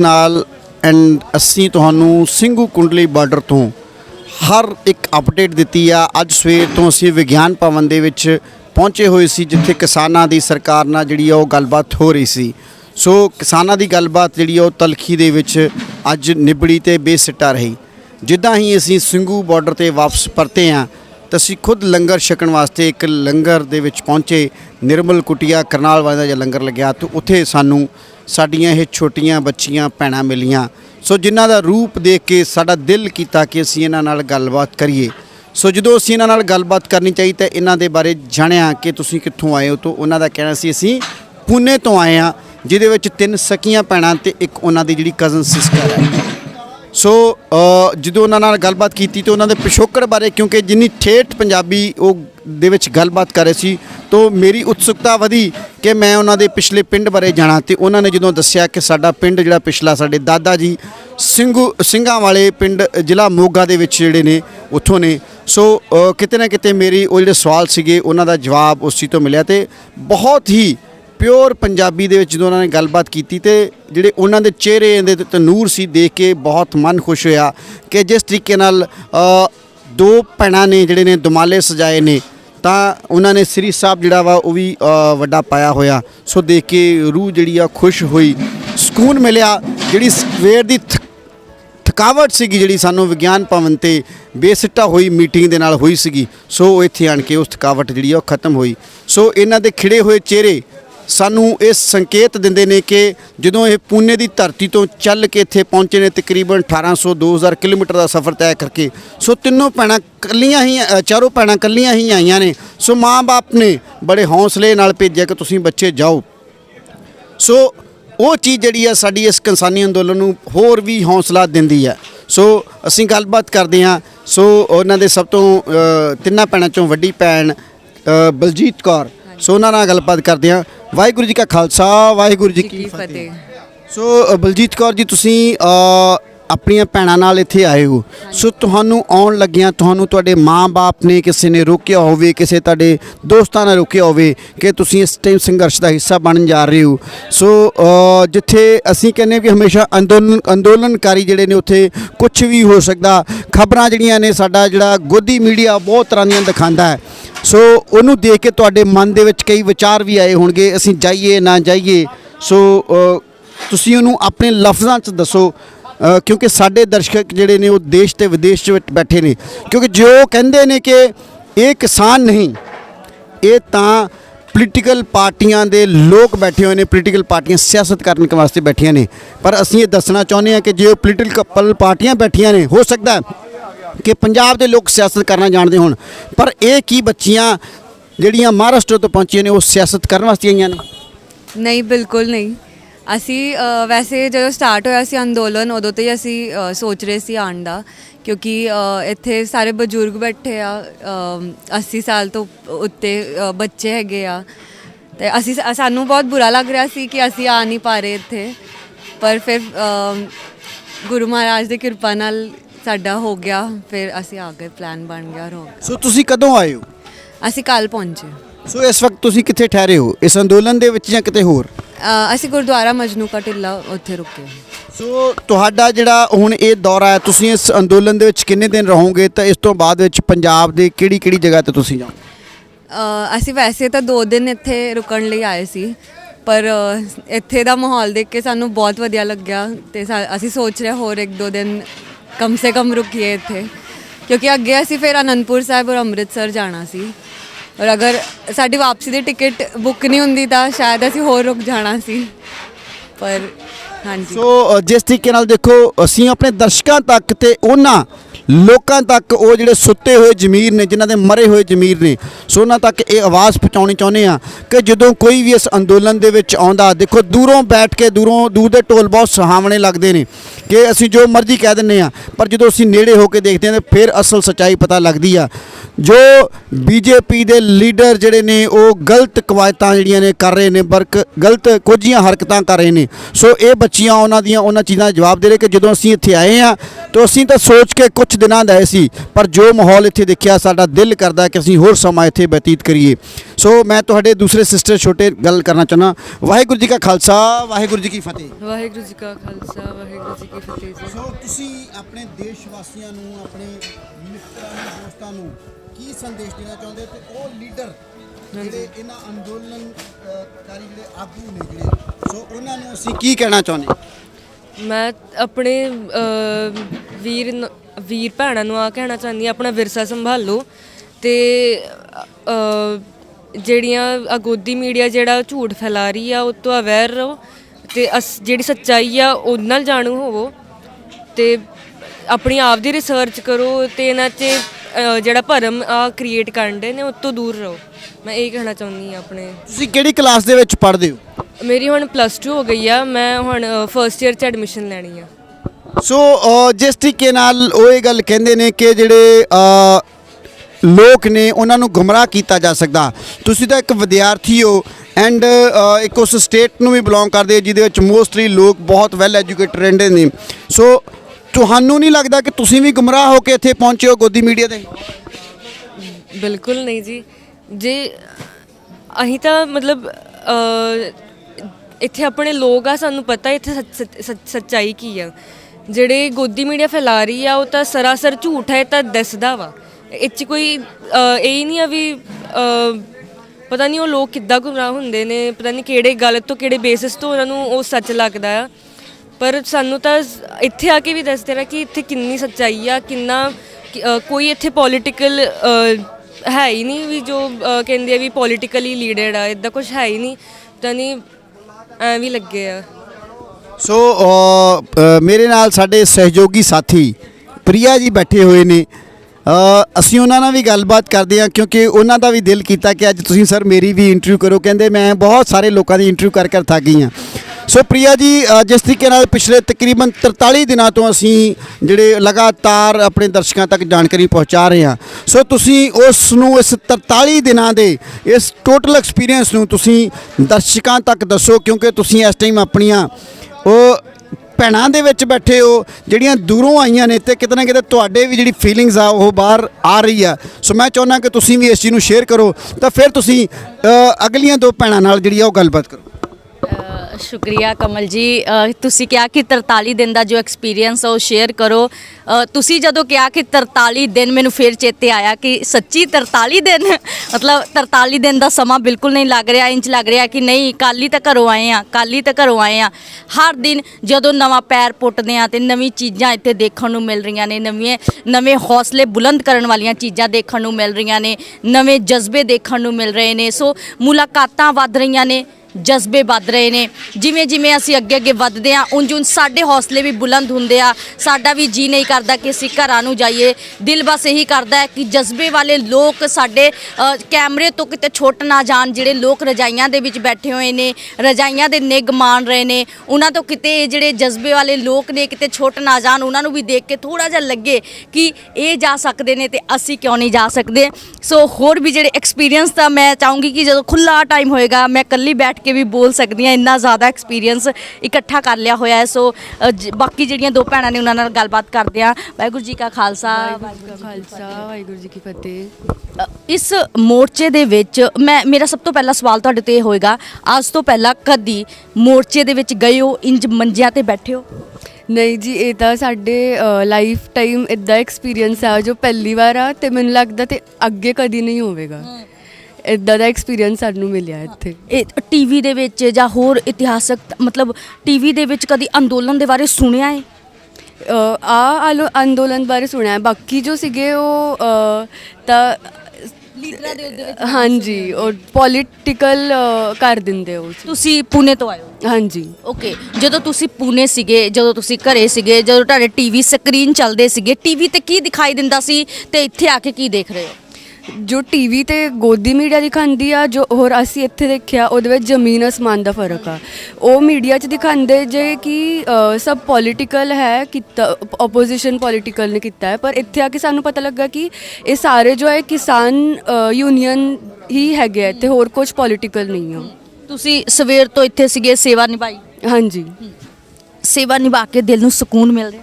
ਨਾਲ ਐਂਡ ਅਸੀਂ ਤੁਹਾਨੂੰ ਸਿੰਘੂ ਕੁੰਡਲੀ ਬਾਰਡਰ ਤੋਂ ਹਰ ਇੱਕ ਅਪਡੇਟ ਦਿੱਤੀ ਆ। ਅੱਜ ਸਵੇਰ ਤੋਂ ਅਸੀਂ ਵਿਗਿਆਨ ਭਵਨ ਦੇ ਵਿੱਚ ਪਹੁੰਚੇ ਹੋਏ ਸੀ, ਜਿੱਥੇ ਕਿਸਾਨਾਂ ਦੀ ਸਰਕਾਰ ਨਾਲ ਜਿਹੜੀ ਆ ਉਹ ਗੱਲਬਾਤ ਹੋ ਰਹੀ ਸੀ। ਸੋ ਕਿਸਾਨਾਂ ਦੀ ਗੱਲਬਾਤ ਜਿਹੜੀ ਆ ਉਹ ਤਲਖੀ ਦੇ ਵਿੱਚ ਅੱਜ ਨਿਬੜੀ ਤੇ ਬੇਸਿੱਟਾ ਰਹੀ। ਜਿੱਦਾਂ ਹੀ ਅਸੀਂ ਸਿੰਘੂ ਬਾਰਡਰ ਤੇ ਵਾਪਸ ਪਰਤੇ ਆ, ਤਾਂ ਅਸੀਂ ਖੁਦ ਲੰਗਰ ਛਕਣ ਵਾਸਤੇ ਇੱਕ ਲੰਗਰ ਦੇ ਵਿੱਚ ਪਹੁੰਚੇ। ਨਿਰਮਲ ਕੁਟੀਆ ਕਰਨਾਲ ਵਾਲੇ ਦਾ ਜਿਹੜਾ ਲੰਗਰ ਲੱਗਿਆ, ਤੇ ਉੱਥੇ ਸਾਨੂੰ ਸਾਡੀਆਂ ਇਹ ਛੋਟੀਆਂ ਬੱਚੀਆਂ, ਭੈਣਾਂ ਮਿਲੀਆਂ। ਸੋ ਜਿਨ੍ਹਾਂ ਦਾ ਰੂਪ ਦੇਖ ਕੇ ਸਾਡਾ ਦਿਲ ਕੀਤਾ ਕਿ ਅਸੀਂ ਇਹਨਾਂ ਨਾਲ ਗੱਲਬਾਤ ਕਰੀਏ। ਸੋ ਜਦੋਂ ਅਸੀਂ ਇਹਨਾਂ ਨਾਲ ਗੱਲਬਾਤ ਕਰਨੀ ਚਾਹੀ ਤਾਂ ਇਹਨਾਂ ਦੇ ਬਾਰੇ ਜਾਣਿਆ ਕਿ ਤੁਸੀਂ ਕਿੱਥੋਂ ਆਏ ਹੋ ਤਾਂ ਉਹਨਾਂ ਦਾ ਕਹਿਣਾ ਸੀ, ਅਸੀਂ ਪੂਨੇ ਤੋਂ ਆਏ ਆ ਜਿਹਦੇ ਵਿੱਚ ਤਿੰਨ ਸਕੀਆਂ ਭੈਣਾਂ ਤੇ ਇੱਕ ਉਹਨਾਂ ਦੀ ਜਿਹੜੀ ਕਜ਼ਨ ਸਿਸਟਰ ਹੈ। ਸੋ ਜਦੋਂ ਉਹਨਾਂ ਨਾਲ ਗੱਲਬਾਤ ਕੀਤੀ ਤੇ ਉਹਨਾਂ ਦੇ ਪਿਛੋਕੜ ਬਾਰੇ ਕਿਉਂਕਿ ਜਿੰਨੀ ਠੇਠ ਪੰਜਾਬੀ ਉਹ ਦੇ ਵਿੱਚ ਗੱਲਬਾਤ ਕਰ ਰਹੇ ਸੀ। ਤੋਂ ਮੇਰੀ ਉਤਸੁਕਤਾ ਵਧੀ ਕਿ ਮੈਂ ਉਹਨਾਂ ਦੇ ਪਿਛਲੇ ਪਿੰਡ ਬਾਰੇ ਜਾਣਾ ਤੇ ਉਹਨਾਂ ਨੇ ਜਦੋਂ ਦੱਸਿਆ ਕਿ ਸਾਡਾ ਪਿੰਡ ਜਿਹੜਾ ਪਿਛਲਾ ਸਾਡੇ ਦਾਦਾ ਜੀ ਸਿੰਘੂ, ਸਿੰਘਾਂ ਵਾਲੇ ਪਿੰਡ ਜ਼ਿਲ੍ਹਾ ਮੋਗਾ ਦੇ ਵਿੱਚ ਜਿਹੜੇ ਨੇ, ਉੱਥੋਂ ਨੇ। ਸੋ ਕਿਤੇ ਨਾ ਕਿਤੇ ਮੇਰੀ ਉਹ ਜਿਹੜੇ ਸਵਾਲ ਸੀਗੇ, ਉਹਨਾਂ ਦਾ ਜਵਾਬ ਉਸ ਚੀਜ਼ ਤੋਂ ਮਿਲਿਆ ਤੇ ਬਹੁਤ ਹੀ ਪਿਓਰ ਪੰਜਾਬੀ ਦੇ ਵਿੱਚ ਜਦੋਂ ਉਹਨਾਂ ਨੇ ਗੱਲਬਾਤ ਕੀਤੀ ਤੇ ਜਿਹੜੇ ਉਹਨਾਂ ਦੇ ਚਿਹਰੇ ਦੇ ਤੇ ਨੂਰ ਸੀ, ਦੇਖ ਕੇ ਬਹੁਤ ਮਨ ਖੁਸ਼ ਹੋਇਆ ਕਿ ਜਿਸ ਤਰੀਕੇ ਨਾਲ ਦੋ ਭੈਣਾਂ ਨੇ ਜਿਹੜੇ ਨੇ ਦੁਮਾਲੇ ਸਜਾਏ ਨੇ। ਤਾਂ ਉਹਨਾਂ ਨੇ ਸ੍ਰੀ ਸਾਹਿਬ ਜਿਹੜਾ ਵਾ ਉਹ ਵੀ ਵੱਡਾ ਪਾਇਆ ਹੋਇਆ। ਸੋ ਦੇਖ ਕੇ ਰੂਹ ਜਿਹੜੀ ਆ ਖੁਸ਼ ਹੋਈ। ਸਕੂਨ ਮਿਲਿਆ। ਜਿਹੜੀ ਸਵੇਰ ਦੀ ਥ- ਥਕਾਵਟ ਸੀਗੀ ਜਿਹੜੀ ਸਾਨੂੰ ਵਿਗਿਆਨ ਭਵਨ ਤੇ ਬੇਸਿੱਟਾ ਹੋਈ, ਮੀਟਿੰਗ ਦੇ ਨਾਲ ਹੋਈ ਸੀਗੀ। ਸੋ ਇੱਥੇ ਆਣ ਕੇ ਉਸ ਥਕਾਵਟ ਜਿਹੜੀ ਆ ਉਹ ਖਤਮ ਹੋਈ। ਸੋ ਇਹਨਾਂ ਦੇ ਖਿੜੇ ਹੋਏ ਚਿਹਰੇ ਸਾਨੂੰ ਇਹ ਸੰਕੇਤ ਦਿੰਦੇ ਨੇ ਕਿ ਜਦੋਂ ਇਹ ਪੂਨੇ ਦੀ ਧਰਤੀ ਤੋਂ ਚੱਲ ਕੇ ਇੱਥੇ ਪਹੁੰਚੇ ਨੇ ਤਕਰੀਬਨ 1800 2000 ਕਿਲੋਮੀਟਰ ਦਾ ਸਫ਼ਰ ਤੈਅ ਕਰਕੇ, ਸੋ ਤਿੰਨੋਂ ਭੈਣਾਂ ਕੱਲੀਆਂ ਹੀ ਚਾਰੋਂ ਭੈਣਾਂ ਕੱਲੀਆਂ ਹੀ ਆਈਆਂ ਨੇ। ਸੋ ਮਾਂ-ਬਾਪ ਨੇ ਬੜੇ ਹੌਸਲੇ ਨਾਲ ਭੇਜਿਆ ਕਿ ਤੁਸੀਂ ਬੱਚੇ ਜਾਓ। ਸੋ ਉਹ ਚੀਜ਼ ਜਿਹੜੀ ਆ ਸਾਡੀ ਇਸ ਕਿਸਾਨੀ ਅੰਦੋਲਨ ਨੂੰ ਹੋਰ ਵੀ ਹੌਸਲਾ ਦਿੰਦੀ ਹੈ ਸੋ ਅਸੀਂ ਗੱਲਬਾਤ ਕਰਦੇ ਹਾਂ। ਸੋ ਉਹਨਾਂ ਦੇ ਸਭ ਤੋਂ ਤਿੰਨਾਂ ਭੈਣਾਂ ਚੋਂ ਵੱਡੀ ਭੈਣ ਬਲਜੀਤ ਕੌਰ। ਸੋ ਉਹਨਾਂ ਨਾਲ ਗੱਲਬਾਤ ਕਰਦੇ ਹਾਂ। ਵਾਹਿਗੁਰੂ ਜੀ ਕਾ ਖਾਲਸਾ ਵਾਹਿਗੁਰੂ ਜੀ ਕੀ ਫਤਿਹ। ਸੋ ਅ, ਬਲਜੀਤ ਕੌਰ ਜੀ ਤੁਸੀਂ ਅ, ਆਪਣੀਆਂ ਭੈਣਾਂ ਨਾਲ ਇੱਥੇ ਆਏ ਹੋ। ਸੋ ਤੁਹਾਨੂੰ ਆਉਣ ਲੱਗਿਆਂ ਤੁਹਾਨੂੰ ਤੁਹਾਡੇ ਮਾਂ-ਬਾਪ ਨੇ ਕਿਸੇ ਨੇ ਰੋਕਿਆ ਹੋਵੇ, ਕਿਸੇ ਤੁਹਾਡੇ ਦੋਸਤਾਂ ਨੇ ਰੋਕਿਆ ਹੋਵੇ ਕਿ ਤੁਸੀਂ ਇਸ ਟਾਈਮ ਸੰਘਰਸ਼ ਦਾ ਹਿੱਸਾ ਬਣਨ ਜਾ ਰਹੇ ਹੋ। ਸੋ ਜਿੱਥੇ ਅਸੀਂ ਕਹਿੰਦੇ ਹਾਂ ਕਿ ਹਮੇਸ਼ਾ ਅੰਦੋਲਨ, ਅੰਦੋਲਨਕਾਰੀ ਜਿਹੜੇ ਨੇ ਉੱਥੇ ਕੁਝ ਵੀ ਹੋ ਸਕਦਾ, ਖਬਰਾਂ ਜਿਹੜੀਆਂ ਨੇ ਸਾਡਾ ਜਿਹੜਾ ਗੋਦੀ ਮੀਡੀਆ ਬਹੁਤ ਤਰ੍ਹਾਂ ਦੀਆਂ ਦਿਖਾਉਂਦਾ ਹੈ। ਸੋ, ਉਹਨੂੰ ਦੇਖ ਕੇ ਤੁਹਾਡੇ ਮਨ ਦੇ ਵਿੱਚ ਕਈ ਵਿਚਾਰ ਵੀ ਆਏ ਹੋਣਗੇ, ਅਸੀਂ ਜਾਈਏ ਨਾ ਜਾਈਏ। ਸੋ ਤੁਸੀਂ ਉਹਨੂੰ ਆਪਣੇ ਲਫ਼ਜ਼ਾਂ 'ਚ ਦੱਸੋ ਕਿਉਂਕਿ ਸਾਡੇ ਦਰਸ਼ਕ ਜਿਹੜੇ ਨੇ ਉਹ ਦੇਸ਼ ਤੇ ਵਿਦੇਸ਼ 'ਚ ਬੈਠੇ ਨੇ। ਕਿਉਂਕਿ ਜੋ ਕਹਿੰਦੇ ਨੇ ਕਿ ਇਹ ਕਿਸਾਨ ਨਹੀਂ, ਇਹ ਤਾਂ ਪੋਲੀਟੀਕਲ ਪਾਰਟੀਆਂ ਦੇ ਲੋਕ ਬੈਠੇ ਹੋਏ ਨੇ ਪੋਲੀਟੀਕਲ ਪਾਰਟੀਆਂ ਸਿਆਸਤ ਕਰਨ ਕੇ ਵਾਸਤੇ ਬੈਠੀਆਂ ਨੇ। ਪਰ ਅਸੀਂ ਇਹ ਦੱਸਣਾ ਚਾਹੁੰਦੇ ਹਾਂ ਕਿ ਜੇ ਪੋਲੀਟੀਕਲ ਪਾਰਟੀਆਂ ਬੈਠੀਆਂ ਨੇ, ਹੋ ਸਕਦਾ ਕਿ ਪੰਜਾਬ ਦੇ ਲੋਕ ਸਿਆਸਤ ਕਰਨਾ ਜਾਣਦੇ ਹੋਣ। ਪਰ ਇਹ ਕੀ ਬੱਚੀਆਂ ਜਿਹੜੀਆਂ ਮਹਾਰਾਸ਼ਟਰ ਤੋਂ ਪਹੁੰਚੀਆਂ ਨੇ, ਉਹ ਸਿਆਸਤ ਕਰਨ ਵਾਸਤੇ ਆਈਆਂ ਨੇ? ਨਹੀਂ, ਬਿਲਕੁਲ ਨਹੀਂ। ਅਸੀਂ ਅ, ਵੈਸੇ ਜਦੋਂ ਸਟਾਰਟ ਹੋਇਆ ਸੀ ਅੰਦੋਲਨ ਉਦੋਂ ਤੋਂ ਹੀ ਅਸੀਂ ਅ, ਸੋਚ ਰਹੇ ਸੀ ਆਉਣ ਦਾ। ਕਿਉਂਕਿ ਅ, ਇੱਥੇ ਸਾਰੇ ਬਜ਼ੁਰਗ ਬੈਠੇ ਆ ਅ, 80 ਸਾਲ ਤੋਂ ਉੱਤੇ ਅ, ਬੱਚੇ ਹੈਗੇ ਆ। ਤੇ ਅਸੀਂ ਸਾਨੂੰ ਬਹੁਤ ਬੁਰਾ ਲੱਗ ਰਿਹਾ ਸੀ ਕਿ ਅਸੀਂ ਆ ਨਹੀਂ ਪਾ ਰਹੇ ਇੱਥੇ। ਪਰ ਫਿਰ ਅ, ਗੁਰੂ ਮਹਾਰਾਜ ਦੀ ਕਿਰਪਾ ਨਾਲ ਸਾਡਾ ਹੋ ਗਿਆ। ਫਿਰ ਅਸੀਂ ਆ ਗਏ ਪਲਾਨ ਬਣ ਗਿਆ ਔਰ ਹੋ ਗਿਆ। ਸੋ ਤੁਸੀਂ ਕਦੋਂ ਆਏ ਹੋ? ਅਸੀਂ ਕੱਲ ਪਹੁੰਚੇ। ਸੋ ਇਸ ਵਕਤ ਤੁਸੀਂ ਕਿੱਥੇ ਠਹਿਰੇ ਹੋ? ਇਸ ਅੰਦੋਲਨ ਦੇ ਵਿੱਚ ਜਾਂ ਕਿਤੇ ਹੋਰ? ਅ, ਅਸੀਂ ਗੁਰਦੁਆਰਾ ਮਜਨੂ ਕਾ ਟਿੱਲਾ ਉੱਥੇ ਰੁਕੇ ਸੋ ਤੁਹਾਡਾ ਜਿਹੜਾ ਹੁਣ ਇਹ ਦੌਰਾ ਹੈ ਤੁਸੀਂ ਇਸ ਅੰਦੋਲਨ ਦੇ ਵਿੱਚ ਕਿੰਨੇ ਦਿਨ ਰਹੋਗੇ? ਤਾਂ ਇਸ ਤੋਂ ਬਾਅਦ ਵਿੱਚ ਪੰਜਾਬ ਦੇ ਕਿਹੜੀ ਕਿਹੜੀ ਜਗ੍ਹਾ ਤੇ ਤੁਸੀਂ ਜਾਓ ਅ, ਅਸੀਂ ਵੈਸੇ ਤਾਂ 2 ਦਿਨ ਇੱਥੇ ਰੁਕਣ ਲਈ ਆਏ ਸੀ ਪਰ ਅ, ਇੱਥੇ ਦਾ ਮਾਹੌਲ ਦੇਖ ਕੇ ਸਾਨੂੰ ਬਹੁਤ ਵਧੀਆ ਲੱਗਿਆ ਤੇ ਸਾ- ਅਸੀਂ ਸੋਚ ਰਹੇ ਹੋਰ ਇੱਕ ਦੋ ਦਿਨ ਕਮ ਸੇ ਕਮ ਰੁਕੀਏ ਇੱਥੇ ਕਿਉਂਕਿ ਅੱਗੇ ਅਸੀਂ ਫਿਰ ਅਨੰਦਪੁਰ ਸਾਹਿਬ ਔਰ ਅੰਮ੍ਰਿਤਸਰ ਜਾਣਾ ਸੀ। ਔਰ ਅਗਰ ਸਾਡੀ ਵਾਪਸੀ ਦੀ ਟਿਕਟ ਬੁੱਕ ਨਹੀਂ ਹੁੰਦੀ ਤਾਂ ਸ਼ਾਇਦ ਅਸੀਂ ਹੋਰ ਰੁਕ ਜਾਣਾ ਸੀ। ਪਰ ਹਾਂਜੀ। ਸੋ ਅ, ਜਿਸ ਤਰੀਕੇ ਨਾਲ ਦੇਖੋ ਅਸੀਂ ਆਪਣੇ ਦਰਸ਼ਕਾਂ ਤੱਕ ਤੇ ਉਹਨਾਂ ਲੋਕਾਂ ਤੱਕ ਉਹ ਜਿਹੜੇ ਸੁੱਤੇ ਹੋਏ ਜ਼ਮੀਰ ਨੇ, ਜਿਨ੍ਹਾਂ ਦੇ ਮਰੇ ਹੋਏ ਜ਼ਮੀਰ ਨੇ, ਸੋ ਉਹਨਾਂ ਤੱਕ ਇਹ ਆਵਾਜ਼ ਪਹੁੰਚਾਉਣੀ ਚਾਹੁੰਦੇ ਆ ਕਿ ਜਦੋਂ ਕੋਈ ਵੀ ਇਸ ਅੰਦੋਲਨ ਦੇ ਵਿੱਚ ਆਉਂਦਾ, ਦੇਖੋ ਦੂਰੋਂ ਬੈਠ ਕੇ, ਦੂਰੋਂ ਦੂਰ ਦੇ ਢੋਲ ਬਹੁਤ ਸੁਹਾਵਣੇ ਲੱਗਦੇ ਨੇ ਕਿ ਅਸੀਂ ਜੋ ਮਰਜ਼ੀ ਕਹਿ ਦਿੰਨੇ ਆ ਪਰ ਜਦੋਂ ਅਸੀਂ ਨੇੜੇ ਹੋ ਕੇ ਦੇਖਦੇ ਹਾਂ ਤਾਂ ਫਿਰ ਅਸਲ ਸੱਚਾਈ ਪਤਾ ਲੱਗਦੀ ਆ। ਜੋ ਬੀਜੇਪੀ ਦੇ ਲੀਡਰ ਜਿਹੜੇ ਨੇ, ਉਹ ਗਲਤ ਕਵਾਇਤਾਂ ਜਿਹੜੀਆਂ ਨੇ ਕਰ ਰਹੇ ਨੇ ਵਰਕ ਗਲਤ ਕੁਝੀਆਂ ਹਰਕਤਾਂ ਕਰ ਰਹੇ ਨੇ, ਸੋ ਇਹ ਬੱਚੀਆਂ ਉਹਨਾਂ ਦੀਆਂ ਉਹਨਾਂ ਚੀਜ਼ਾਂ ਦਾ ਜਵਾਬ ਦੇ ਰਹੇ ਕਿ ਜਦੋਂ ਅਸੀਂ ਇੱਥੇ ਆਏ ਆ ਤਾਂ ਅਸੀਂ ਤਾਂ ਸੋਚ ਕੇ ਕੁਝ ਦਿਨਾਂ ਦਾ ਸੀ ਪਰ ਜੋ ਮਾਹੌਲ ਇੱਥੇ ਦੇਖਿਆ ਸਾਡਾ ਦਿਲ ਕਰਦਾ ਕਿ ਅਸੀਂ ਹੋਰ ਸਮਾਂ ਇੱਥੇ ਬਤੀਤ ਕਰੀਏ। ਸੋ ਮੈਂ ਤੁਹਾਡੇ ਦੂਸਰੇ ਸਿਸਟਰ ਛੋਟੇ ਗੱਲ ਕਰਨਾ ਚਾਹੁੰਦਾ। ਵਾਹਿਗੁਰੂ ਜੀ ਕਾ ਖਾਲਸਾ ਵਾਹਿਗੁਰੂ ਜੀ ਕੀ ਫਤਿਹ। ਵਾਹਿਗੁਰੂ ਜੀ ਕਾ ਖਾਲਸਾ ਵਾਹਿਗੁਰੂ ਜੀ ਕੀ ਫਤਿਹ ਸੋ ਤੁਸੀਂ ਆਪਣੇ ਦੇਸ਼ ਵਾਸੀਆਂ ਨੂੰ ਆਪਣੇ ਮਿੱਤਰਾਂ ਨੂੰ ਦੋਸਤਾਂ ਨੂੰ ਕੀ ਸੰਦੇਸ਼ ਦੇਣਾ ਚਾਹੁੰਦੇ ਤੇ ਉਹ ਲੀਡਰ ਜਿਹੜੇ ਇਹਨਾਂ ਅੰਦੋਲਨਕਾਰੀ ਜਿਹੜੇ ਆਗੂ ਨੇ ਜਿਹੜੇ ਸੋ ਉਹਨਾਂ ਨੂੰ ਅਸੀਂ ਕੀ ਕਹਿਣਾ ਚਾਹੁੰਦੇ? ਮੈਂ ਆਪਣੇ ਵੀਰ ਵੀਰ ਭੈਣਾਂ ਨੂੰ ਆ ਕਹਿਣਾ ਚਾਹੁੰਦੀ ਹਾਂ ਆਪਣਾ ਵਿਰਸਾ ਸੰਭਾਲੋ ਤੇ ਜਿਹੜੀਆਂ ਅਗੋਦੀ ਮੀਡੀਆ ਜਿਹੜਾ ਝੂਠ ਫੈਲਾ ਰਹੀ ਆ ਉਹ ਤੋਂ ਅਵੇਅਰ ਰਹੋ ਤੇ ਅਸ- ਜਿਹੜੀ ਸੱਚਾਈ ਆ ਉਹ ਨਾਲ ਜਾਣੂ ਹੋਵੋ ਤੇ ਆਪਣੀ ਆਪ ਦੀ ਰਿਸਰਚ ਕਰੋ ਤੇ ਇਹਨਾਂ 'ਚ ਜਿਹੜਾ ਭਰਮ ਆ ਕ੍ਰੀਏਟ ਕਰਦੇ ਨੇ ਉਸ ਤੋਂ ਦੂਰ ਰਹੋ। ਮੈਂ ਇਹ ਕਹਿਣਾ ਚਾਹੁੰਦੀ ਹਾਂ ਆਪਣੇ। ਤੁਸੀਂ ਕਿਹੜੀ ਕਲਾਸ ਦੇ ਵਿੱਚ ਪੜ੍ਹਦੇ ਹੋ? ਮੇਰੀ ਹੁਣ ਪਲੱਸ 2 ਹੋ ਗਈ ਆ ਮੈਂ ਹੁਣ ਫਰਸਟ ਇਅਰ ਚ ਐਡਮਿਸ਼ਨ ਲੈਣੀ ਆ। ਸੋ ਜਿਸ ਤਰੀਕੇ ਨਾਲ ਉਹ ਇਹ ਗੱਲ ਕਹਿੰਦੇ ਨੇ ਕਿ ਜਿਹੜੇ ਲੋਕ ਨੇ ਉਹਨਾਂ ਨੂੰ ਗੁੰਮਰਾਹ ਕੀਤਾ ਜਾ ਸਕਦਾ। ਤੁਸੀਂ ਤਾਂ ਇੱਕ ਵਿਦਿਆਰਥੀ ਹੋ ਐਂਡ ਇੱਕ ਉਸ ਸਟੇਟ ਨੂੰ ਵੀ ਬਿਲੋਂਗ ਕਰਦੇ ਹੋ ਜਿਹਦੇ ਵਿੱਚ ਮੋਸਟਲੀ ਲੋਕ ਬਹੁਤ ਵੈਲ ਐਜੂਕੇਟਡ ਰਹਿੰਦੇ ਨੇ। ਸੋ ਤੁਹਾਨੂੰ ਨਹੀਂ ਲੱਗਦਾ ਕਿ ਤੁਸੀਂ ਵੀ ਗੁੰਮਰਾਹ ਹੋ ਕੇ ਇੱਥੇ ਪਹੁੰਚੇ ਹੋ ਗੋਦੀ ਮੀਡੀਆ ਤੇ? ਬਿਲਕੁਲ ਨਹੀਂ ਜੀ। ਜੇ, ਅਸੀਂ ਤਾਂ ਮਤਲਬ ਇੱਥੇ ਆਪਣੇ ਲੋਕ ਆ, ਸਾਨੂੰ ਪਤਾ ਇੱਥੇ ਸੱਚ- ਸੱਚ- ਸੱਚਾਈ ਕੀ ਆ। ਜਿਹੜੇ ਗੋਦੀ ਮੀਡੀਆ ਫੈਲਾ ਰਹੀ ਆ ਉਹ ਤਾਂ ਸਰਾਸਰ ਝੂਠ ਹੈ ਇਹ ਤਾਂ ਦੱਸਦਾ ਵਾ। ਇਹ 'ਚ ਕੋਈ ਅਹ, ਇਹ ਨਹੀਂ ਆ ਵੀ ਅਹ, ਪਤਾ ਨਹੀਂ ਉਹ ਲੋਕ ਕਿੱਦਾਂ ਗੁੰਮਰਾਹ ਹੁੰਦੇ ਨੇ ਪਤਾ ਨਹੀਂ ਕਿਹੜੇ ਗੱਲ ਤੋਂ ਕਿਹੜੇ ਬੇਸਿਸ ਤੋਂ ਉਹਨਾਂ ਨੂੰ ਉਹ ਸੱਚ ਲੱਗਦਾ ਆ। ਪਰ ਸਾਨੂੰ ਤਾਂ ਸ- ਇੱਥੇ ਆ ਕੇ ਵੀ ਦੱਸਦੇ ਰਿਹਾ ਕਿ ਇੱਥੇ ਕਿੰਨੀ ਸੱਚਾਈ ਆ ਕਿੰਨਾ ਕਿ, ਅ, ਕੋਈ ਇੱਥੇ ਪੋਲੀਟੀਕਲ ਹੈ ਹੀ ਨਹੀਂ ਵੀ ਜੋ ਅ, ਕਹਿੰਦੇ ਆ ਵੀ ਪੋਲੀਟੀਕਲੀ ਲੀਡਡ ਆ ਇਦਾਂ ਕੁਝ ਹੈ ਹੀ ਨਹੀਂ। ਤਾਂ ਨਹੀਂ ਐਂ ਵੀ ਲੱਗੇ ਆ। ਸੋ ਅ, ਮੇਰੇ ਨਾਲ ਸਾਡੇ ਸਹਿਯੋਗੀ ਸਾਥੀ ਪ੍ਰਿਆ ਜੀ ਬੈਠੇ ਹੋਏ ਨੇ। ਅ, ਅਸੀਂ ਉਹਨਾਂ ਨਾਲ ਵੀ ਗੱਲਬਾਤ ਕਰਦੇ ਹਾਂ ਕਿਉਂਕਿ ਉਹਨਾਂ ਦਾ ਵੀ ਦਿਲ ਕੀਤਾ ਕਿ ਅੱਜ ਤੁਸੀਂ ਸਰ ਮੇਰੀ ਵੀ ਇੰਟਰਵਿਊ ਕਰੋ। ਕਹਿੰਦੇ ਮੈਂ ਬਹੁਤ ਸਾਰੇ ਲੋਕਾਂ ਦੀ ਇੰਟਰਵਿਊ ਕਰ ਕਰ ਥੱਕ ਗਈ ਹਾਂ। ਸੋ ਪ੍ਰਿਆ ਜੀ ਅ, ਜਿਸ ਤਰੀਕੇ ਨਾਲ ਪਿਛਲੇ ਤਕਰੀਬਨ 43 ਦਿਨਾਂ ਤੋਂ ਅਸੀਂ ਜਿਹੜੇ ਲਗਾਤਾਰ ਆਪਣੇ ਦਰਸ਼ਕਾਂ ਤੱਕ ਜਾਣਕਾਰੀ ਪਹੁੰਚਾ ਰਹੇ ਹਾਂ। ਸੋ ਤੁਸੀਂ ਉਸ ਨੂੰ ਇਸ 43 ਦਿਨਾਂ ਦੇ ਇਸ ਟੋਟਲ ਐਕਸਪੀਰੀਅੰਸ ਨੂੰ ਤੁਸੀਂ ਦਰਸ਼ਕਾਂ ਤੱਕ ਦੱਸੋ ਕਿਉਂਕਿ ਤੁਸੀਂ ਇਸ ਟਾਈਮ ਆਪਣੀਆਂ ਉਹ ਭੈਣਾਂ ਦੇ ਵਿੱਚ ਬੈਠੇ ਹੋ, ਜਿਹੜੀਆਂ ਦੂਰੋਂ ਆਈਆਂ ਨੇ ਤੇ ਕਿਤੇ ਨਾ ਕਿਤੇ ਤੁਹਾਡੇ ਵੀ ਜਿਹੜੀ ਫੀਲਿੰਗਸ ਆ, ਉਹ ਬਾਹਰ ਆ ਰਹੀ ਆ। ਸੋ ਮੈਂ ਚਾਹੁੰਦਾ ਕਿ ਤੁਸੀਂ ਵੀ ਇਸ ਚੀਜ਼ ਨੂੰ ਸ਼ੇਅਰ ਕਰੋ, ਤਾਂ ਫਿਰ ਤੁਸੀਂ ਅਗਲੀਆਂ ਦੋ ਭੈਣਾਂ ਨਾਲ ਜਿਹੜੀ ਆ ਉਹ ਗੱਲਬਾਤ ਕਰੋ। ਸ਼ੁਕਰੀਆ ਕਮਲ ਜੀ। ਅ, ਤੁਸੀਂ ਕਿਹਾ ਕਿ 43 ਦਿਨ ਦਾ ਜੋ ਐਕਸਪੀਰੀਅੰਸ ਆ ਉਹ ਸ਼ੇਅਰ ਕਰੋ। ਅ, ਤੁਸੀਂ ਜਦੋਂ ਕਿਹਾ ਕਿ 43 ਦਿਨ ਮੈਨੂੰ ਫਿਰ ਚੇਤੇ ਆਇਆ ਕਿ ਸੱਚੀ 43 ਦਿਨ? ਮਤਲਬ 43 ਦਿਨ ਦਾ ਸਮਾਂ ਬਿਲਕੁਲ ਨਹੀਂ ਲੱਗ ਰਿਹਾ ਇੰਜ ਲੱਗ ਰਿਹਾ ਕਿ ਨਹੀਂ ਕੱਲ ਹੀ ਤਾਂ ਘਰੋਂ ਆਏ ਆ ਕੱਲ ਹੀ ਤਾਂ ਘਰੋਂ ਆਏ ਆ ਹਰ ਦਿਨ ਜਦੋਂ ਨਵਾਂ ਪੈਰ ਪੁੱਟਦੇ ਆ ਤੇ ਨਵੀਂ ਚੀਜ਼ਾਂ ਇੱਥੇ ਦੇਖਣ ਨੂੰ ਮਿਲ ਰਹੀਆਂ ਨੇ ਨਵੀਆਂ ਨਵੇਂ ਹੌਸਲੇ ਬੁਲੰਦ ਕਰਨ ਵਾਲੀਆਂ ਚੀਜ਼ਾਂ ਦੇਖਣ ਨੂੰ ਮਿਲ ਰਹੀਆਂ ਨੇ ਨਵੇਂ ਜਜ਼ਬੇ ਦੇਖਣ ਨੂੰ ਮਿਲ ਰਹੇ ਨੇ। ਸੋ ਮੁਲਾਕਾਤਾਂ ਵੱਧ ਰਹੀਆਂ ਨੇ। ਜਜ਼ਬੇ ਵੱਧ ਰਹੇ ਨੇ। ਜਿਵੇਂ ਜਿਵੇਂ ਅਸੀਂ ਅੱਗੇ ਅੱਗੇ ਵੱਧਦੇ ਆ ਉਂਝ ਉਂਝ ਸਾਡੇ ਹੌਸਲੇ ਵੀ ਬੁਲੰਦ ਹੁੰਦੇ ਆ। ਸਾਡਾ ਵੀ ਜੀ ਨਹੀਂ ਕਰਦਾ ਕਿ ਅਸੀਂ ਘਰਾਂ ਨੂੰ ਜਾਈਏ। ਦਿਲ ਬਸ ਇਹੀ ਕਰਦਾ ਹੈ ਕਿ ਜਜ਼ਬੇ ਵਾਲੇ ਲੋਕ ਸਾਡੇ ਅ, ਕੈਮਰੇ ਤੋਂ ਕਿਤੇ ਛੁੱਟ ਨਾ ਜਾਣ ਜਿਹੜੇ ਲੋਕ ਰਜਾਈਆਂ ਦੇ ਵਿੱਚ ਬੈਠੇ ਹੋਏ ਨੇ ਰਜਾਈਆਂ ਦੇ ਨਿੱਘ ਮਾਣ ਰਹੇ ਨੇ। ਉਹਨਾਂ ਤੋਂ ਕਿਤੇ ਇਹ ਜਿਹੜੇ ਜਜ਼ਬੇ ਵਾਲੇ ਲੋਕ ਨੇ ਕਿਤੇ ਛੁੱਟ ਨਾ ਜਾਣ ਉਹਨਾਂ ਨੂੰ ਵੀ ਦੇਖ ਕੇ ਥੋੜਾ ਜਿਹਾ ਲੱਗੇ ਕਿ ਇਹ ਜਾ ਸਕਦੇ ਨੇ ਤੇ ਅਸੀਂ ਕਿਉਂ ਨਹੀਂ ਜਾ ਸਕਦੇ। ਸੋ ਹੋਰ ਵੀ ਜਿਹੜੇ ਐਕਸਪੀਰੀਅੰਸ ਤਾਂ ਮੈਂ ਚਾਹੂੰਗੀ ਕਿ ਜਦੋਂ ਖੁੱਲਾ ਟਾਈਮ ਹੋਏਗਾ ਮੈਂ ਇਕੱਲੀ ਬੈਠ ਕੇ ਵੀ ਬੋਲ ਸਕਦੀ ਹਾਂ ਇੰਨਾ ਜ਼ਿਆਦਾ ਐਕਸਪੀਰੀਅੰਸ ਇਕੱਠਾ ਕਰ ਲਿਆ ਹੋਇਆ ਹੈ। ਸੋ ਅ, ਜ- ਬਾਕੀ ਜਿਹੜੀਆਂ ਦੋ ਭੈਣਾਂ ਨੇ ਉਹਨਾਂ ਨਾਲ ਗੱਲਬਾਤ ਕਰਦੇ ਹਾਂ। ਵਾਹਿਗੁਰੂ ਜੀ ਕਾ ਖਾਲਸਾ। ਵਾਹਿਗੁਰੂ ਜੀ ਕਾ ਖਾਲਸਾ ਵਾਹਿਗੁਰੂ ਜੀ ਕੀ ਫਤਿਹ। ਅ, ਇਸ ਮੋਰਚੇ ਦੇ ਵਿੱਚ ਮੈਂ ਮੇਰਾ ਸਭ ਤੋਂ ਪਹਿਲਾ ਸਵਾਲ ਤੁਹਾਡੇ ਤੇ ਇਹ ਹੋਏਗਾ ਅੱਜ ਤੋਂ ਪਹਿਲਾਂ ਕਦੀ ਮੋਰਚੇ ਦੇ ਵਿੱਚ ਗਏ ਹੋ ਇੰਜ ਮੰਜਿਆਂ ਤੇ ਬੈਠੇ ਹੋ? ਨਹੀਂ ਜੀ ਇਹ ਤਾਂ ਸਾਡੇ ਲਾਈਫ ਟਾਈਮ ਇਦਾਂ ਐਕਸਪੀਰੀਅੰਸ ਆ ਜੋ ਪਹਿਲੀ ਵਾਰ ਆ ਤੇ ਮੈਨੂੰ ਲੱਗਦਾ ਤੇ ਅੱਗੇ ਕਦੀ ਨਹੀਂ ਹੋਵੇਗਾ। ਇਦਾਂ ਦਾ ਐਕਸਪੀਰੀਅੰਸ ਸਾਨੂੰ ਮਿਲਿਆ ਇੱਥੇ। ਇਹ ਟੀਵੀ ਦੇ ਵਿੱਚ ਜਾਂ ਹੋਰ ਇਤਿਹਾਸਕ ਮਤਲਬ ਟੀਵੀ ਦੇ ਵਿੱਚ ਕਦੀ ਅੰਦੋਲਨ ਦੇ ਬਾਰੇ ਸੁਣਿਆ ਹੈ ਆ ਅੰਦੋਲਨ ਬਾਰੇ ਸੁਣਿਆ ਹੈ। ਬਾਕੀ ਜੋ ਸੀਗੇ ਉਹ ਅ, ਤਾਂ ਲੀਡਰਾਂ ਦੇ ਉਹਦੇ ਵਿੱਚ ਹਾਂਜੀ ਉਹ ਪੋਲੀਟੀਕਲ ਕਰ ਦਿੰਦੇ ਉਹ ਸੀ। ਤੁਸੀਂ ਪੁਣੇ ਤੋਂ ਆਏ ਹੋ? ਹਾਂਜੀ। ਓਕੇ ਜਦੋਂ ਤੁਸੀਂ ਪੂਨੇ ਸੀਗੇ ਜਦੋਂ ਤੁਸੀਂ ਘਰੇ ਸੀਗੇ ਜਦੋਂ ਤੁਹਾਡੇ ਟੀਵੀ ਸਕਰੀਨ ਚੱਲਦੇ ਸੀਗੇ ਟੀਵੀ ਤੇ ਕੀ ਦਿਖਾਈ ਦਿੰਦਾ ਸੀ ਤੇ ਇੱਥੇ ਆ ਕੇ ਕੀ ਦੇਖ ਰਹੇ ਹੋ? ਜੋ ਟੀਵੀ ਤੇ ਗੋਦੀ ਮੀਡੀਆ ਦਿਖਾਉਂਦੀ ਆ ਜੋ ਹੋਰ ਅਸੀਂ ਇੱਥੇ ਦੇਖਿਆ ਉਹਦੇ ਵਿੱਚ ਜ਼ਮੀਨ ਅਸਮਾਨ ਦਾ ਫ਼ਰਕ ਆ। ਉਹ ਮੀਡੀਆ 'ਚ ਦਿਖਾਉਂਦੇ ਜੇ ਕਿ ਅ, ਸਭ ਪੋਲੀਟੀਕਲ ਹੈ ਕੀਤਾ ਆਪੋਜੀਸ਼ਨ ਪੋਲੀਟੀਕਲ ਨੇ ਕੀਤਾ ਹੈ ਪਰ ਇੱਥੇ ਆ ਕੇ ਸਾਨੂੰ ਪਤਾ ਲੱਗਾ ਕਿ ਇਹ ਸਾਰੇ ਜੋ ਹੈ ਕਿਸਾਨ ਯੂਨੀਅਨ ਹੀ ਹੈਗੇ ਆ ਤੇ ਹੋਰ ਕੁਝ ਪੋਲੀਟੀਕਲ ਨਹੀਂ ਆ। ਤੁਸੀਂ ਸਵੇਰ ਤੋਂ ਇੱਥੇ ਸੀਗੇ ਸੇਵਾ ਨਿਭਾਈ? ਹਾਂਜੀ। ਸੇਵਾ ਨਿਭਾ ਕੇ ਦਿਲ ਨੂੰ ਸਕੂਨ ਮਿਲ ਰਿਹਾ?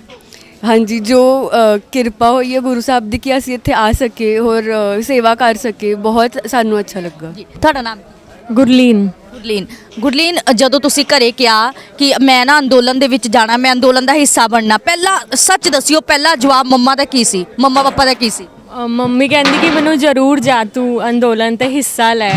ਹਾਂਜੀ ਜੋ ਅ, ਕਿਰਪਾ ਹੋਈ ਹੈ ਗੁਰੂ ਸਾਹਿਬ ਦੀ ਕਿ ਅਸੀਂ ਇੱਥੇ ਆ ਸਕੇ ਹੋਰ ਅ, ਸੇਵਾ ਕਰ ਸਕੇ ਬਹੁਤ ਸਾਨੂੰ ਅੱਛਾ ਲੱਗਾ। ਜੀ ਤੁਹਾਡਾ ਨਾਮ? ਗੁਰਲੀਨ। ਗੁਰਲੀਨ। ਗੁਰਲੀਨ ਜਦੋਂ ਤੁਸੀਂ ਘਰੇ ਕਿਹਾ ਕਿ ਮੈਂ ਨਾ ਅੰਦੋਲਨ ਦੇ ਵਿੱਚ ਜਾਣਾ ਮੈਂ ਅੰਦੋਲਨ ਦਾ ਹਿੱਸਾ ਬਣਨਾ ਪਹਿਲਾਂ ਸੱਚ ਦੱਸਿਓ ਪਹਿਲਾ ਜਵਾਬ ਮੰਮਾ ਦਾ ਕੀ ਸੀ? ਮੰਮਾ ਪਾਪਾ ਦਾ ਕੀ ਸੀ? ਅ, ਮੰਮੀ ਕਹਿੰਦੀ ਕਿ ਮੈਨੂੰ ਜ਼ਰੂਰ ਜਾ ਤੂੰ ਅੰਦੋਲਨ ਤੇ ਹਿੱਸਾ ਲੈ।